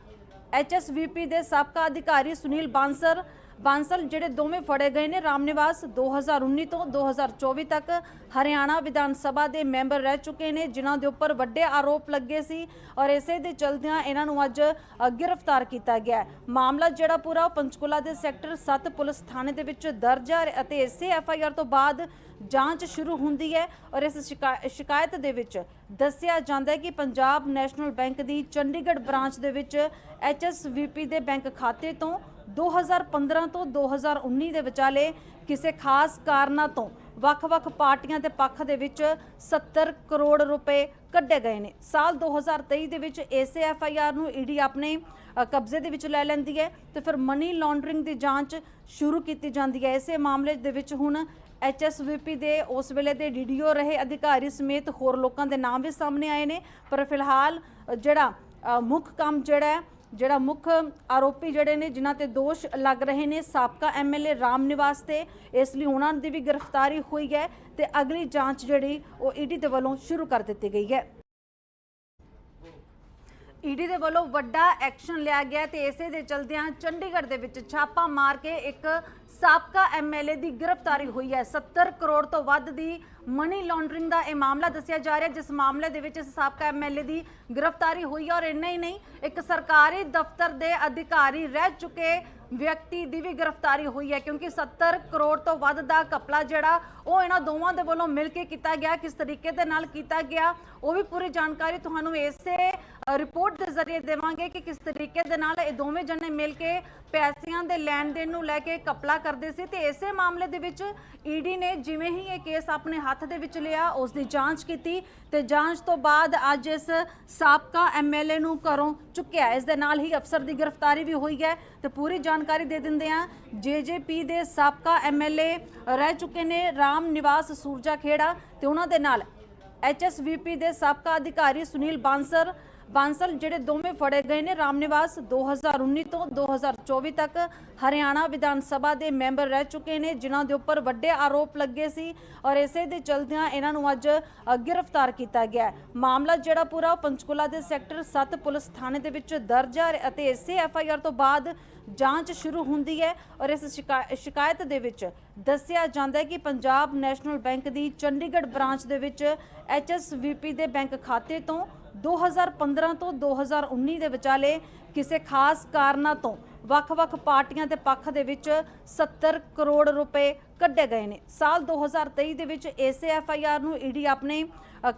ਐਚਐਸਵੀਪੀ ਦੇ ਸਾਬਕਾ ਅਧਿਕਾਰੀ ਸੁਨੀਲ ਬਾਂਸਰ। ਬਾਂਸਲ ਜਿਹੜੇ ਦੋਵੇਂ ਫੜੇ ਗਏ ਨੇ, ਰਾਮਨਿਵਾਸ 2019 ਤੋਂ 2024 ਤੱਕ ਹਰਿਆਣਾ ਵਿਧਾਨ ਸਭਾ ਦੇ ਮੈਂਬਰ ਰਹਿ ਚੁੱਕੇ ਨੇ, ਜਿਨ੍ਹਾਂ ਦੇ ਉੱਪਰ ਵੱਡੇ ਆਰੋਪ ਲੱਗੇ ਸੀ ਔਰ ਇਸੇ ਦੇ ਚਲਦਿਆਂ ਇਹਨਾਂ ਨੂੰ ਅੱਜ ਗ੍ਰਿਫਤਾਰ ਕੀਤਾ ਗਿਆ ਮਾਮਲਾ ਜਿਹੜਾ ਪੂਰਾ ਉਹ ਪੰਚਕੂਲਾ ਦੇ ਸੈਕਟਰ 7 ਪੁਲਿਸ ਥਾਣੇ ਦੇ ਵਿੱਚ ਦਰਜ ਹੈ ਅਤੇ ਇਸੇ ਐਫਆਈਆਰ ਤੋਂ ਬਾਅਦ ਜਾਂਚ ਸ਼ੁਰੂ ਹੁੰਦੀ ਹੈ ਔਰ ਇਸ ਸ਼ਿਕਾ- ਸ਼ਿਕਾਇਤ ਦੇ ਵਿੱਚ ਦੱਸਿਆ ਜਾਂਦਾ ਹੈ ਕਿ ਪੰਜਾਬ ਨੈਸ਼ਨਲ ਬੈਂਕ ਦੀ ਚੰਡੀਗੜ੍ਹ ਬ੍ਰਾਂਚ ਦੇ ਵਿੱਚ ਐਚਐਸਵੀਪੀ ਦੇ ਬੈਂਕ ਖਾਤੇ ਤੋਂ 2015 ਤੋਂ 2019 ਦੇ ਵਿਚਾਲੇ ਕਿਸੇ ਖਾਸ ਕਾਰਨਾਂ ਤੋਂ ਵੱਖ-ਵੱਖ ਪਾਰਟੀਆਂ ਦੇ ਪੱਖ ਦੇ ਵਿੱਚ 70 ਕਰੋੜ ਰੁਪਏ ਕੱਢੇ ਗਏ ਨੇ। ਸਾਲ 2023 ਦੇ ਵਿੱਚ ਇਸੇ ਐਫਆਈਆਰ ਨੂੰ ਈਡੀ ਆਪਣੇ ਕਬਜ਼ੇ ਦੇ ਵਿੱਚ ਲੈ ਲੈਂਦੀ ਹੈ ਤੇ ਫਿਰ ਮਨੀ ਲਾਂਡਰਿੰਗ ਦੀ ਜਾਂਚ ਸ਼ੁਰੂ ਕੀਤੀ ਜਾਂਦੀ ਹੈ। ਇਸੇ ਮਾਮਲੇ ਦੇ ਵਿੱਚ ਹੁਣ ਐਚਐਸਵੀਪੀ ਦੇ ਉਸ ਵੇਲੇ ਦੇ ਡੀਡੀਓ ਰਹੇ ਅਧਿਕਾਰੀ ਸਮੇਤ ਹੋਰ ਲੋਕਾਂ ਦੇ ਨਾਮ ਵੀ ਸਾਹਮਣੇ ਆਏ ਨੇ। ਪਰ ਫਿਲਹਾਲ ਜਿਹੜਾ ਮੁੱਖ ਕੰਮ ਜਿਹੜਾ ਜਿਹੜਾ ਮੁੱਖ ਆਰੋਪੀ ਜਿਹੜੇ ਨੇ, ਜਿਨ੍ਹਾਂ ਤੇ ਦੋਸ਼ ਲੱਗ ਰਹੇ ਨੇ, ਸਾਬਕਾ ਐਮਐਲਏ ਰਾਮ ਨਿਵਾਸ ਤੇ, ਇਸ ਲਈ ਉਹਨਾਂ ਦੀ ਵੀ ਗ੍ਰਿਫਤਾਰੀ ਹੋਈ ਹੈ ਤੇ ਅਗਲੀ ਜਾਂਚ ਜਿਹੜੀ ਉਹ ਈਡੀ ਦੇ ਵੱਲੋਂ ਸ਼ੁਰੂ ਕਰ ਦਿੱਤੀ ਗਈ ਹੈ। ਈਡੀ ਦੇ ਵੱਲੋਂ ਵੱਡਾ ਐਕਸ਼ਨ ਲਿਆ ਗਿਆ ਤੇ ਇਸੇ ਦੇ ਚਲਦਿਆਂ ਚੰਡੀਗੜ੍ਹ ਦੇ ਵਿੱਚ ਛਾਪਾ ਮਾਰ ਕੇ ਇੱਕ ਸਾਬਕਾ ਐਮਐਲਏ ਦੀ ਗ੍ਰਿਫਤਾਰੀ ਹੋਈ ਹੈ। 70 ਕਰੋੜ ਤੋਂ ਵੱਧ ਦੀ ਮਨੀ ਲਾਂਡਰਿੰਗ ਦਾ ਇਹ ਮਾਮਲਾ ਦੱਸਿਆ ਜਾ ਰਿਹਾ ਜਿਸ ਮਾਮਲੇ ਦੇ ਵਿੱਚ ਇਸ ਸਾਬਕਾ ਐਮਐਲਏ ਦੀ ਗ੍ਰਿਫਤਾਰੀ ਹੋਈ ਹੈ ਔਰ ਇੰਨਾ ਹੀ ਨਹੀਂ, ਇੱਕ ਸਰਕਾਰੀ ਦਫ਼ਤਰ ਦੇ ਅਧਿਕਾਰੀ ਰਹਿ ਚੁੱਕੇ ਵਿਅਕਤੀ ਦੀ ਵੀ ਗ੍ਰਿਫਤਾਰੀ ਹੋਈ ਹੈ, ਕਿਉਂਕਿ 70 ਕਰੋੜ ਤੋਂ ਵੱਧ ਦਾ ਕਪਲਾ ਜਿਹੜਾ, ਉਹ ਇਹਨਾਂ ਦੋਵਾਂ ਦੇ ਵੱਲੋਂ ਮਿਲ ਕੇ ਕੀਤਾ ਗਿਆ। ਕਿਸ ਤਰੀਕੇ ਦੇ ਨਾਲ ਕੀਤਾ ਗਿਆ, ਉਹ ਵੀ ਪੂਰੀ ਜਾਣਕਾਰੀ ਤੁਹਾਨੂੰ ਇਸੇ ਰਿਪੋਰਟ ਦੇ ਜ਼ਰੀਏ ਦੇਵਾਂਗੇ ਕਿ ਕਿਸ ਤਰੀਕੇ ਦੇ ਨਾਲ ਇਹ ਦੋਵੇਂ ਜਣੇ ਮਿਲ ਕੇ ਪੈਸਿਆਂ ਦੇ ਲੈਣ ਦੇਣ ਨੂੰ ਲੈ ਕੇ ਕਪਲਾ ਕਰਦੇ ਸੀ ਤੇ ਇਸੇ ਮਾਮਲੇ ਦੇ ਵਿੱਚ ਈਡੀ ਨੇ ਜਿਵੇਂ ਹੀ ਇਹ ਕੇਸ ਆਪਣੇ ਹੱਥ ਦੇ ਵਿੱਚ ਲਿਆ ਉਸ ਦੀ ਜਾਂਚ ਕੀਤੀ ਤੇ ਜਾਂਚ ਤੋਂ ਬਾਅਦ ਅੱਜ ਇਸ ਸਾਬਕਾ ਐਮਐਲਏ ਨੂੰ ਘਰੋਂ ਚੁੱਕਿਆ। ਇਸ ਦੇ ਨਾਲ ਹੀ ਅਫਸਰ ਦੀ ਗ੍ਰਿਫਤਾਰੀ ਵੀ ਹੋਈ ਹੈ ਤੇ ਪੂਰੀ ਜਾਣਕਾਰੀ ਦੇ ਦਿੰਦੇ ਆ ਜੇਜੇਪੀ ਦੇ ਸਾਬਕਾ ਐਮਐਲਏ ਰਹਿ ਚੁੱਕੇ ਨੇ ਰਾਮ ਨਿਵਾਸ ਸੂਰਜਾ ਖੇੜਾ ਤੇ ਉਹਨਾਂ ਦੇ ਨਾਲ ਐਚਐਸਵੀਪੀ ਦੇ ਸਾਬਕਾ ਅਧਿਕਾਰੀ ਸੁਨੀਲ ਬਾਂਸਰ ਬਾਂਸਲ ਜਿਹੜੇ ਦੋਵੇਂ ਫੜੇ ਗਏ ਨੇ ਰਾਮਨਿਵਾਸ 2019 ਤੋਂ 2024 ਤੱਕ ਹਰਿਆਣਾ ਵਿਧਾਨ ਸਭਾ ਦੇ ਮੈਂਬਰ ਰਹਿ ਚੁੱਕੇ ਨੇ, ਜਿਨ੍ਹਾਂ ਦੇ ਉੱਪਰ ਵੱਡੇ ਆਰੋਪ ਲੱਗੇ ਸੀ ਔਰ ਇਸੇ ਦੇ ਚਲਦਿਆਂ ਇਹਨਾਂ ਨੂੰ ਅੱਜ ਗ੍ਰਿਫਤਾਰ ਕੀਤਾ ਗਿਆ ਮਾਮਲਾ ਜਿਹੜਾ ਪੂਰਾ ਪੰਚਕੁਲਾ ਦੇ ਸੈਕਟਰ 7 ਪੁਲਿਸ ਥਾਣੇ ਦੇ ਵਿੱਚ ਦਰਜ ਹੈ ਅਤੇ ਇਸੇ ਐੱਫ ਆਈ ਆਰ ਤੋਂ ਬਾਅਦ ਜਾਂਚ ਸ਼ੁਰੂ ਹੁੰਦੀ ਹੈ ਔਰ ਇਸ ਸ਼ਿਕਾ- ਸ਼ਿਕਾਇਤ ਦੇ ਵਿੱਚ ਦੱਸਿਆ ਜਾਂਦਾ ਹੈ ਕਿ ਪੰਜਾਬ ਨੈਸ਼ਨਲ ਬੈਂਕ ਦੀ ਚੰਡੀਗੜ੍ਹ ਬ੍ਰਾਂਚ ਦੇ ਵਿੱਚ ਐਚਐਸਵੀਪੀ ਦੇ ਬੈਂਕ ਖਾਤੇ ਤੋਂ 2015 ਤੋਂ 2019 ਦੇ ਵਿਚਾਲੇ ਕਿਸੇ ਖਾਸ ਕਾਰਨਾਂ ਤੋਂ ਵੱਖ-ਵੱਖ ਪਾਰਟੀਆਂ ਦੇ ਪੱਖ ਦੇ ਵਿੱਚ 70 ਕਰੋੜ ਰੁਪਏ ਕੱਢੇ ਗਏ ਨੇ। ਸਾਲ 2023 ਦੇ ਵਿੱਚ ਇਸੇ ਐਫਆਈਆਰ ਨੂੰ ਈਡੀ ਆਪਣੇ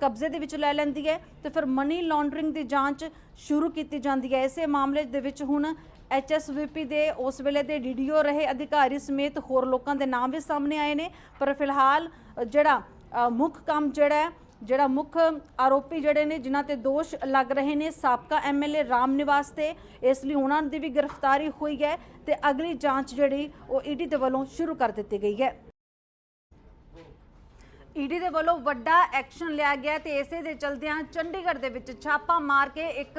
ਕਬਜ਼ੇ ਦੇ ਵਿੱਚ ਲੈ ਲੈਂਦੀ ਹੈ ਤੇ ਫਿਰ ਮਨੀ ਲਾਂਡਰਿੰਗ ਦੀ ਜਾਂਚ ਸ਼ੁਰੂ ਕੀਤੀ ਜਾਂਦੀ ਹੈ। ਇਸੇ ਮਾਮਲੇ ਦੇ ਵਿੱਚ ਹੁਣ ਐਚਐਸਵੀਪੀ ਦੇ ਉਸ ਵੇਲੇ ਦੇ ਡੀਡੀਓ ਰਹੇ ਅਧਿਕਾਰੀ ਸਮੇਤ ਹੋਰ ਲੋਕਾਂ ਦੇ ਨਾਮ ਵੀ ਸਾਹਮਣੇ ਆਏ ਨੇ। ਪਰ ਫਿਲਹਾਲ ਜਿਹੜਾ ਮੁੱਖ ਕੰਮ ਜਿਹੜਾ ਹੈ ਜਿਹੜਾ ਮੁੱਖ ਆਰੋਪੀ ਜਿਹੜੇ ਨੇ, ਜਿਨ੍ਹਾਂ ਤੇ ਦੋਸ਼ ਲੱਗ ਰਹੇ ਨੇ, ਸਾਬਕਾ ਐਮਐਲਏ ਰਾਮ ਨਿਵਾਸ ਤੇ। ਇਸ ਲਈ ਉਹਨਾਂ ਦੀ ਵੀ ਗ੍ਰਿਫਤਾਰੀ ਹੋਈ ਹੈ ਤੇ ਅਗਲੀ ਜਾਂਚ ਜਿਹੜੀ, ਉਹ ਈਡੀ ਦੇ ਵੱਲੋਂ ਸ਼ੁਰੂ ਕਰ ਦਿੱਤੀ ਗਈ ਹੈ। ਈਡੀ ਦੇ ਵੱਲੋਂ ਵੱਡਾ ਐਕਸ਼ਨ ਲਿਆ ਗਿਆ ਤੇ ਇਸੇ ਦੇ ਚਲਦਿਆਂ ਚੰਡੀਗੜ੍ਹ ਦੇ ਵਿੱਚ ਛਾਪਾ ਮਾਰ ਕੇ ਇੱਕ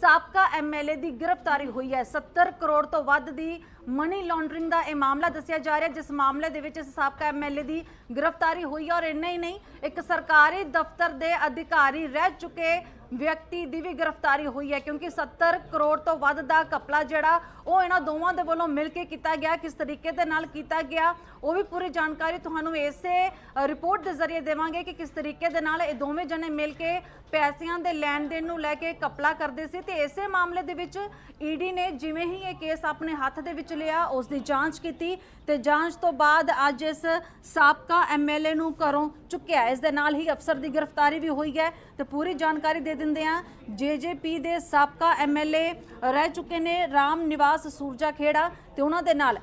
ਸਾਬਕਾ ਐਮਐਲਏ ਦੀ ਗ੍ਰਿਫਤਾਰੀ ਹੋਈ ਹੈ। 70 ਕਰੋੜ ਤੋਂ ਵੱਧ ਦੀ ਮਨੀ ਲਾਂਡਰਿੰਗ ਦਾ ਇਹ ਮਾਮਲਾ ਦੱਸਿਆ ਜਾ ਰਿਹਾ ਜਿਸ ਮਾਮਲੇ ਦੇ ਵਿੱਚ ਇਸ ਸਾਬਕਾ ਐਮਐਲਏ ਦੀ ਗ੍ਰਿਫਤਾਰੀ ਹੋਈ ਹੈ ਔਰ ਇੰਨਾ ਹੀ ਨਹੀਂ, ਇੱਕ ਸਰਕਾਰੀ ਦਫ਼ਤਰ ਦੇ ਅਧਿਕਾਰੀ ਰਹਿ ਚੁੱਕੇ ਵਿਅਕਤੀ ਦੀ ਵੀ ਗ੍ਰਿਫਤਾਰੀ ਹੋਈ ਹੈ, ਕਿਉਂਕਿ 70 ਕਰੋੜ ਤੋਂ ਵੱਧ ਦਾ ਕਪਲਾ ਜਿਹੜਾ, ਉਹ ਇਹਨਾਂ ਦੋਵਾਂ ਦੇ ਵੱਲੋਂ ਮਿਲ ਕੇ ਕੀਤਾ ਗਿਆ, ਕਿਸ ਤਰੀਕੇ ਦੇ ਨਾਲ ਕੀਤਾ ਗਿਆ, ਉਹ ਵੀ ਪੂਰੀ ਜਾਣਕਾਰੀ ਤੁਹਾਨੂੰ ਇਸੇ ਰਿਪੋਰਟ ਦੇ ਜ਼ਰੀਏ ਦੇਵਾਂਗੇ ਕਿ ਕਿਸ ਤਰੀਕੇ ਦੇ ਨਾਲ ਇਹ ਦੋਵੇਂ ਜਣੇ ਮਿਲ ਕੇ ਪੈਸਿਆਂ ਦੇ ਲੈਣ ਦੇਣ ਨੂੰ ਲੈ ਕੇ ਕਪਲਾ ਕਰਦੇ ਸੀ। ਤੇ ਇਸੇ ਮਾਮਲੇ ਦੇ ਵਿੱਚ ਈਡੀ ਨੇ ਜਿਵੇਂ ਹੀ ਇਹ ਕੇਸ ਆਪਣੇ ਹੱਥ ਦੇ ਵਿੱਚ ਲਿਆ ਉਸ ਦੀ ਜਾਂਚ ਕੀਤੀ ਤੇ ਜਾਂਚ ਤੋਂ ਬਾਅਦ ਅੱਜ ਇਸ ਸਾਬਕਾ ਐਮਐਲਏ ਨੂੰ ਘਰੋਂ ਚੁੱਕਿਆ। ਇਸ ਦੇ ਨਾਲ ਹੀ ਅਫਸਰ ਦੀ ਗ੍ਰਿਫਤਾਰੀ ਵੀ ਹੋਈ ਹੈ ਤੇ ਪੂਰੀ ਜਾਣਕਾਰੀ ਦੇ ਦਿੰਦੇ ਆ ਜੇਜੇਪੀ ਦੇ ਸਾਬਕਾ ਐਮਐਲਏ ਰਹਿ ਚੁੱਕੇ ਨੇ ਰਾਮ ਨਿਵਾਸ ਸੂਰਜਾ ਖੇੜਾ ਤੇ ਉਹਨਾਂ ਦੇ ਨਾਲ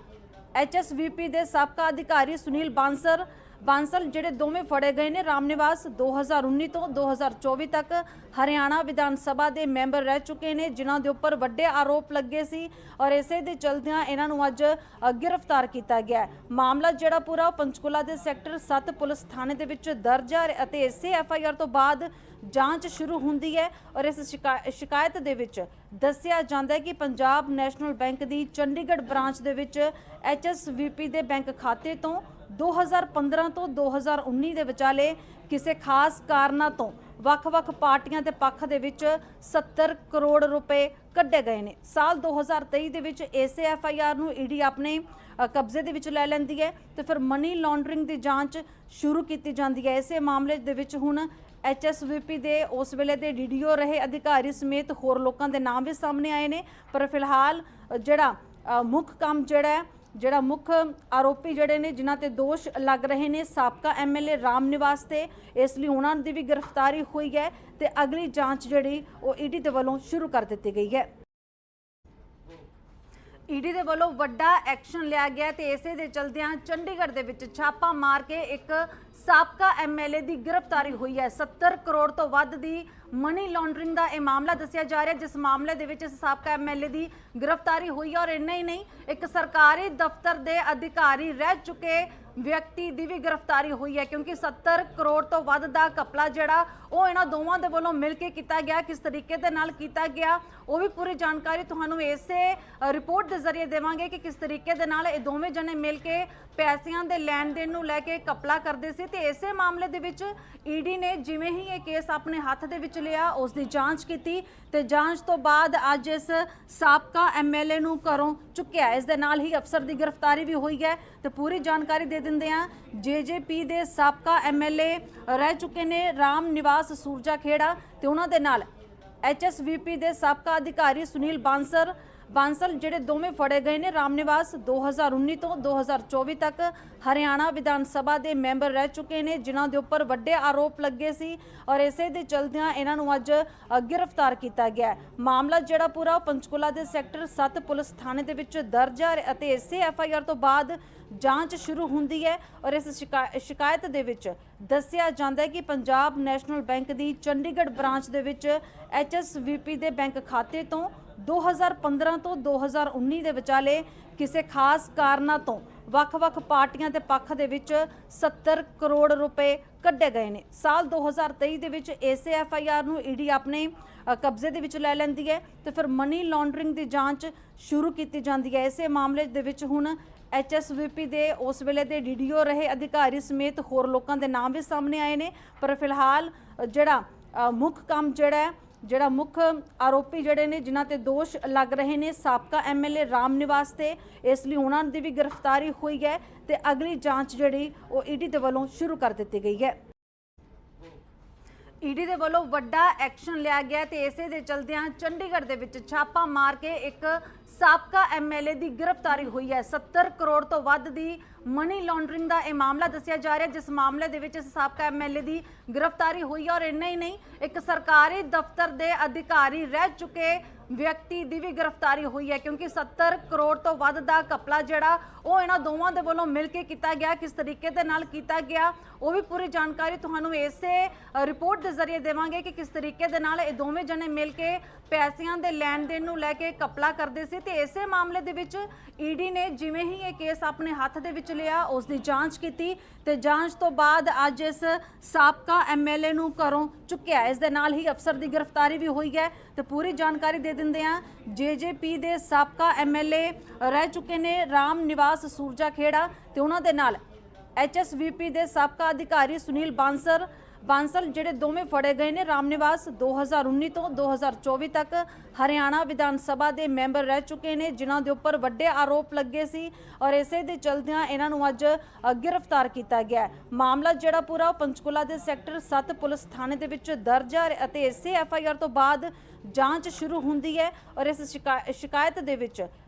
ਐਚਐਸਵੀਪੀ ਦੇ ਸਾਬਕਾ ਅਧਿਕਾਰੀ ਸੁਨੀਲ ਬਾਂਸਰ ਬਾਂਸਲ ਜਿਹੜੇ ਦੋਵੇਂ ਫੜੇ ਗਏ ਨੇ, ਰਾਮਨਿਵਾਸ 2019 ਤੋਂ 2024 ਤੱਕ ਹਰਿਆਣਾ ਵਿਧਾਨ ਸਭਾ ਦੇ ਮੈਂਬਰ ਰਹਿ ਚੁੱਕੇ ਨੇ, ਜਿਨ੍ਹਾਂ ਦੇ ਉੱਪਰ ਵੱਡੇ ਆਰੋਪ ਲੱਗੇ ਸੀ ਔਰ ਇਸੇ ਦੇ ਚਲਦਿਆਂ ਇਹਨਾਂ ਨੂੰ ਅੱਜ ਗ੍ਰਿਫਤਾਰ ਕੀਤਾ ਗਿਆ ਮਾਮਲਾ ਜਿਹੜਾ ਪੂਰਾ ਪੰਚਕੁਲਾ ਦੇ ਸੈਕਟਰ 7 ਪੁਲਿਸ ਥਾਣੇ ਦੇ ਵਿੱਚ ਦਰਜ ਹੈ ਅਤੇ ਇਸੇ ਐੱਫ ਆਈ ਆਰ ਤੋਂ ਬਾਅਦ ਜਾਂਚ ਸ਼ੁਰੂ ਹੁੰਦੀ ਹੈ ਔਰ ਇਸ ਸ਼ਿਕਾ- ਸ਼ਿਕਾਇਤ ਦੇ ਵਿੱਚ ਦੱਸਿਆ ਜਾਂਦਾ ਹੈ ਕਿ ਪੰਜਾਬ ਨੈਸ਼ਨਲ ਬੈਂਕ ਦੀ ਚੰਡੀਗੜ੍ਹ ਬ੍ਰਾਂਚ ਦੇ ਵਿੱਚ ਐਚਐਸਵੀਪੀ ਦੇ ਬੈਂਕ ਖਾਤੇ ਤੋਂ 2015 ਤੋਂ 2019 ਦੇ ਵਿਚਾਲੇ ਕਿਸੇ ਖਾਸ ਕਾਰਨਾਂ ਤੋਂ ਵੱਖ-ਵੱਖ ਪਾਰਟੀਆਂ ਦੇ ਪੱਖ ਦੇ ਵਿੱਚ 70 ਕਰੋੜ ਰੁਪਏ ਕੱਢੇ ਗਏ ਨੇ। ਸਾਲ 2023 ਦੇ ਵਿੱਚ ਇਸੇ ਐਫਆਈਆਰ ਨੂੰ ਈਡੀ ਆਪਣੇ ਕਬਜ਼ੇ ਦੇ ਵਿੱਚ ਲੈ ਲੈਂਦੀ ਹੈ ਤੇ ਫਿਰ ਮਨੀ ਲਾਂਡਰਿੰਗ ਦੀ ਜਾਂਚ ਸ਼ੁਰੂ ਕੀਤੀ ਜਾਂਦੀ ਹੈ। ਇਸੇ ਮਾਮਲੇ ਦੇ ਵਿੱਚ ਹੁਣ ਐਚਐਸਵੀਪੀ ਦੇ ਉਸ ਵੇਲੇ ਦੇ ਡੀਡੀਓ ਰਹੇ ਅਧਿਕਾਰੀ ਸਮੇਤ ਹੋਰ ਲੋਕਾਂ ਦੇ ਨਾਮ ਵੀ ਸਾਹਮਣੇ ਆਏ ਨੇ। ਪਰ ਫਿਲਹਾਲ ਜਿਹੜਾ ਮੁੱਖ ਕੰਮ ਜਿਹੜਾ ਹੈ ਜਿਹੜਾ ਮੁੱਖ ਆਰੋਪੀ ਜਿਹੜੇ ਨੇ, ਜਿਨ੍ਹਾਂ ਤੇ ਦੋਸ਼ ਲੱਗ ਰਹੇ ਨੇ, ਸਾਬਕਾ ਐਮਐਲਏ ਰਾਮ ਨਿਵਾਸ ਤੇ। ਇਸ ਲਈ ਉਹਨਾਂ ਦੀ ਵੀ ਗ੍ਰਿਫਤਾਰੀ ਹੋਈ ਹੈ ਤੇ ਅਗਲੀ ਜਾਂਚ ਜਿਹੜੀ ਉਹ ਈਡੀ ਦੇ ਵੱਲੋਂ ਸ਼ੁਰੂ ਕਰ ਦਿੱਤੀ ਗਈ ਹੈ। ਈਡੀ ਦੇ ਵੱਲੋਂ ਵੱਡਾ ਐਕਸ਼ਨ ਲਿਆ ਗਿਆ ਤੇ ਇਸੇ ਦੇ ਚਲਦਿਆਂ ਚੰਡੀਗੜ੍ਹ ਦੇ ਵਿੱਚ ਛਾਪਾ ਮਾਰ ਕੇ ਇੱਕ ਸਾਬਕਾ ਐਮਐਲਏ ਦੀ ਗ੍ਰਿਫਤਾਰੀ ਹੋਈ ਹੈ। 70 ਕਰੋੜ ਤੋਂ ਵੱਧ ਦੀ ਮਨੀ ਲਾਂਡਰਿੰਗ ਦਾ ਇਹ ਮਾਮਲਾ ਦੱਸਿਆ ਜਾ ਰਿਹਾ ਜਿਸ ਮਾਮਲੇ ਦੇ ਵਿੱਚ ਇਸ ਸਾਬਕਾ ਐਮਐਲਏ ਦੀ ਗ੍ਰਿਫਤਾਰੀ ਹੋਈ ਹੈ ਔਰ ਇੰਨਾ ਹੀ ਨਹੀਂ, ਇੱਕ ਸਰਕਾਰੀ ਦਫ਼ਤਰ ਦੇ ਅਧਿਕਾਰੀ ਰਹਿ ਚੁੱਕੇ ਵਿਅਕਤੀ ਦੀ ਵੀ ਗ੍ਰਿਫਤਾਰੀ ਹੋਈ ਹੈ, ਕਿਉਂਕਿ 70 ਕਰੋੜ ਤੋਂ ਵੱਧ ਦਾ ਕਪਲਾ ਜਿਹੜਾ, ਉਹ ਇਹਨਾਂ ਦੋਵਾਂ ਦੇ ਵੱਲੋਂ ਮਿਲ ਕੇ ਕੀਤਾ ਗਿਆ, ਕਿਸ ਤਰੀਕੇ ਦੇ ਨਾਲ ਕੀਤਾ ਗਿਆ, ਉਹ ਵੀ ਪੂਰੀ ਜਾਣਕਾਰੀ ਤੁਹਾਨੂੰ ਇਸੇ ਰਿਪੋਰਟ ਦੇ ਜ਼ਰੀਏ ਦੇਵਾਂਗੇ ਕਿ ਕਿਸ ਤਰੀਕੇ ਦੇ ਨਾਲ ਇਹ ਦੋਵੇਂ ਜਣੇ ਮਿਲ ਕੇ ਪੈਸਿਆਂ ਦੇ ਲੈਣ ਦੇਣ ਨੂੰ ਲੈ ਕੇ ਕਪਲਾ ਕਰਦੇ ਸੀ ਤੇ ਇਸੇ ਮਾਮਲੇ ਦੇ ਵਿੱਚ ਈਡੀ ਨੇ ਜਿਵੇਂ ਹੀ ਇਹ ਕੇਸ ਆਪਣੇ ਹੱਥ ਦੇ ਵਿੱਚ ਲਿਆ ਉਸ ਦੀ ਜਾਂਚ ਕੀਤੀ ਤੇ ਜਾਂਚ ਤੋਂ ਬਾਅਦ ਅੱਜ ਇਸ ਸਾਬਕਾ ਐਮਐਲਏ ਨੂੰ ਘਰੋਂ ਚੁੱਕਿਆ। ਇਸ ਦੇ ਨਾਲ ਹੀ ਅਫਸਰ ਦੀ ਗ੍ਰਿਫਤਾਰੀ ਵੀ ਹੋਈ ਹੈ ਤੇ ਪੂਰੀ ਜਾਣਕਾਰੀ ਦੇ ਦਿੰਦੇ ਆ ਜੇਜੇਪੀ ਦੇ ਸਾਬਕਾ ਐਮਐਲਏ ਰਹਿ ਚੁੱਕੇ ਨੇ ਰਾਮ ਨਿਵਾਸ ਸੂਰਜਾ ਖੇੜਾ ਤੇ ਉਹਨਾਂ ਦੇ ਨਾਲ ਐਚਐਸਵੀਪੀ ਦੇ ਸਾਬਕਾ ਅਧਿਕਾਰੀ ਸੁਨੀਲ ਬਾਂਸਰ ਬਾਂਸਲ ਜਿਹੜੇ ਦੋਵੇਂ ਫੜੇ ਗਏ ਨੇ ਰਾਮ ਰਾਮਨਿਵਾਸ 2019 ਤੋਂ 2024 ਤੱਕ ਹਰਿਆਣਾ ਵਿਧਾਨ ਸਭਾ ਦੇ ਮੈਂਬਰ ਰਹਿ ਚੁੱਕੇ ਨੇ, ਜਿਨ੍ਹਾਂ ਦੇ ਉੱਪਰ ਵੱਡੇ ਆਰੋਪ ਲੱਗੇ ਸੀ ਔਰ ਇਸੇ ਦੇ ਚਲਦਿਆਂ ਇਹਨਾਂ ਨੂੰ ਅੱਜ ਗ੍ਰਿਫਤਾਰ ਕੀਤਾ ਗਿਆ ਮਾਮਲਾ ਜਿਹੜਾ ਪੂਰਾ ਉਹ ਪੰਚਕੂਲਾ ਦੇ ਸੈਕਟਰ 7 ਪੁਲਿਸ ਥਾਣੇ ਦੇ ਵਿੱਚ ਦਰਜ ਹੈ ਅਤੇ ਇਸੇ ਐੱਫ ਆਈ ਆਰ ਤੋਂ ਬਾਅਦ ਜਾਂਚ ਸ਼ੁਰੂ ਹੁੰਦੀ ਹੈ ਔਰ ਇਸ ਸ਼ਿਕਾ- ਸ਼ਿਕਾਇਤ ਦੇ ਵਿੱਚ ਦੱਸਿਆ ਜਾਂਦਾ ਹੈ ਕਿ ਪੰਜਾਬ ਨੈਸ਼ਨਲ ਬੈਂਕ ਦੀ ਚੰਡੀਗੜ੍ਹ ਬ੍ਰਾਂਚ ਦੇ ਵਿੱਚ ਐਚਐਸਵੀਪੀ ਦੇ ਬੈਂਕ ਖਾਤੇ ਤੋਂ 2015 ਤੋਂ 2019 ਦੇ ਵਿਚਾਲੇ ਕਿਸੇ ਖਾਸ ਕਾਰਨਾਂ ਤੋਂ ਵੱਖ-ਵੱਖ ਪਾਰਟੀਆਂ ਦੇ ਪੱਖ ਦੇ ਵਿੱਚ 70 ਕਰੋੜ ਰੁਪਏ ਕੱਢੇ ਗਏ ਨੇ। ਸਾਲ 2023 ਦੇ ਵਿੱਚ ਇਸੇ ਐਫਆਈਆਰ ਨੂੰ ਈਡੀ ਆਪਣੇ ਕਬਜ਼ੇ ਦੇ ਵਿੱਚ ਲੈ ਲੈਂਦੀ ਹੈ ਤੇ ਫਿਰ ਮਨੀ ਲਾਂਡਰਿੰਗ ਦੀ ਜਾਂਚ ਸ਼ੁਰੂ ਕੀਤੀ ਜਾਂਦੀ ਹੈ। ਇਸੇ ਮਾਮਲੇ ਦੇ ਵਿੱਚ ਹੁਣ ਐਚਐਸਵੀਪੀ ਦੇ ਉਸ ਵੇਲੇ ਦੇ ਡੀਡੀਓ ਰਹੇ ਅਧਿਕਾਰੀ ਸਮੇਤ ਹੋਰ ਲੋਕਾਂ ਦੇ ਨਾਮ ਵੀ ਸਾਹਮਣੇ ਆਏ ਨੇ। ਪਰ ਫਿਲਹਾਲ ਜਿਹੜਾ ਮੁੱਖ ਕੰਮ ਜਿਹੜਾ ਹੈ ਜਿਹੜਾ ਮੁੱਖ ਆਰੋਪੀ ਜਿਹੜੇ ਨੇ, ਜਿਨ੍ਹਾਂ ਤੇ ਦੋਸ਼ ਲੱਗ ਰਹੇ ਨੇ, ਸਾਬਕਾ ਐਮਐਲਏ ਰਾਮ ਨਿਵਾਸ ਤੇ। ਇਸ ਲਈ ਉਹਨਾਂ ਦੀ ਵੀ ਗ੍ਰਿਫਤਾਰੀ ਹੋਈ ਹੈ ਤੇ ਅਗਲੀ ਜਾਂਚ ਜਿਹੜੀ ਉਹ ਈਡੀ ਦੇ ਵੱਲੋਂ ਸ਼ੁਰੂ ਕਰ ਦਿੱਤੀ ਗਈ ਹੈ। ਈਡੀ ਦੇ ਵੱਲੋਂ ਵੱਡਾ ਐਕਸ਼ਨ ਲਿਆ ਗਿਆ ਤੇ ਇਸੇ ਦੇ ਚਲਦਿਆਂ ਚੰਡੀਗੜ੍ਹ ਦੇ ਵਿੱਚ ਛਾਪਾ ਮਾਰ ਕੇ ਇੱਕ ਸਾਬਕਾ ਐਮਐਲਏ ਦੀ ਗ੍ਰਿਫਤਾਰੀ ਹੋਈ ਹੈ। 70 ਕਰੋੜ ਤੋਂ ਵੱਧ ਦੀ ਮਨੀ ਲਾਂਡਰਿੰਗ ਦਾ ਇਹ ਮਾਮਲਾ ਦੱਸਿਆ ਜਾ ਰਿਹਾ ਜਿਸ ਮਾਮਲੇ ਦੇ ਵਿੱਚ ਇਸ ਸਾਬਕਾ ਐਮਐਲਏ ਦੀ ਗ੍ਰਿਫਤਾਰੀ ਹੋਈ ਹੈ ਔਰ ਇੰਨਾ ਹੀ ਨਹੀਂ, ਇੱਕ ਸਰਕਾਰੀ ਦਫ਼ਤਰ ਦੇ ਅਧਿਕਾਰੀ ਰਹਿ ਚੁੱਕੇ ਵਿਅਕਤੀ ਦੀ ਵੀ ਗ੍ਰਿਫਤਾਰੀ ਹੋਈ ਹੈ, ਕਿਉਂਕਿ 70 ਕਰੋੜ ਤੋਂ ਵੱਧ ਦਾ ਕਪਲਾ ਜਿਹੜਾ, ਉਹ ਇਹਨਾਂ ਦੋਵਾਂ ਦੇ ਵੱਲੋਂ ਮਿਲ ਕੇ ਕੀਤਾ ਗਿਆ, ਕਿਸ ਤਰੀਕੇ ਦੇ ਨਾਲ ਕੀਤਾ ਗਿਆ ਉਹ ਵੀ ਪੂਰੀ ਜਾਣਕਾਰੀ ਤੁਹਾਨੂੰ ਇਸੇ ਰਿਪੋਰਟ ਦੇ ਜ਼ਰੀਏ ਦੇਵਾਂਗੇ ਕਿ ਕਿਸ ਤਰੀਕੇ ਦੇ ਨਾਲ ਇਹ ਦੋਵੇਂ ਜਣੇ ਮਿਲ ਕੇ ਪੈਸਿਆਂ ਦੇ ਲੈਣ ਦੇਣ ਨੂੰ ਲੈ ਕੇ ਕਪਲਾ ਕਰਦੇ ਸੀ ਤੇ ਇਸੇ ਮਾਮਲੇ ਦੇ ਵਿੱਚ ਈਡੀ ਨੇ ਜਿਵੇਂ ਹੀ ਇਹ ਕੇਸ ਆਪਣੇ ਹੱਥ ਦੇ ਵਿੱਚ ਲਿਆ ਉਸ ਦੀ ਜਾਂਚ ਕੀਤੀ ਤੇ ਜਾਂਚ ਤੋਂ ਬਾਅਦ ਅੱਜ ਇਸ ਸਾਬਕਾ ਐਮਐਲਏ ਨੂੰ ਘਰੋਂ ਚੁੱਕਿਆ। ਇਸ ਦੇ ਨਾਲ ਹੀ ਅਫਸਰ ਦੀ ਗ੍ਰਿਫਤਾਰੀ ਵੀ ਹੋਈ ਹੈ ਤੇ ਪੂਰੀ ਜਾਣਕਾਰੀ ਦੇ ਦਿੰਦੇ ਆ ਜੇਜੇਪੀ ਦੇ ਸਾਬਕਾ ਐਮਐਲਏ ਰਹਿ ਚੁੱਕੇ ਨੇ ਰਾਮ ਨਿਵਾਸ ਸੂਰਜਾ ਖੇੜਾ ਤੇ ਉਹਨਾਂ ਦੇ ਨਾਲ ਐਚਐਸਵੀਪੀ ਦੇ ਸਾਬਕਾ ਅਧਿਕਾਰੀ ਸੁਨੀਲ ਬਾਂਸਰ, ਬਾਂਸਲ ਜਿਹੜੇ ਦੋਵੇਂ ਫੜੇ ਗਏ ਨੇ, ਰਾਮਨਿਵਾਸ 2019 ਤੋਂ 2024 ਤੱਕ ਹਰਿਆਣਾ ਵਿਧਾਨ ਸਭਾ ਦੇ ਮੈਂਬਰ ਰਹਿ ਚੁੱਕੇ ਨੇ, ਜਿਨ੍ਹਾਂ ਦੇ ਉੱਪਰ ਵੱਡੇ ਆਰੋਪ ਲੱਗੇ ਸੀ ਔਰ ਇਸੇ ਦੇ ਚਲਦਿਆਂ ਇਹਨਾਂ ਨੂੰ ਅੱਜ ਗ੍ਰਿਫਤਾਰ ਕੀਤਾ ਗਿਆ ਮਾਮਲਾ ਜਿਹੜਾ ਪੂਰਾ, ਉਹ ਪੰਚਕੂਲਾ ਦੇ ਸੈਕਟਰ 7 ਪੁਲਿਸ ਥਾਣੇ ਦੇ ਵਿੱਚ ਦਰਜ ਹੈ ਅਤੇ ਇਸੇ ਐਫਆਈਆਰ ਤੋਂ ਬਾਅਦ ਜਾਂਚ ਸ਼ੁਰੂ ਹੁੰਦੀ ਹੈ ਔਰ ਇਸ ਸ਼ਿਕਾ- ਸ਼ਿਕਾਇਤ ਦੇ ਵਿੱਚ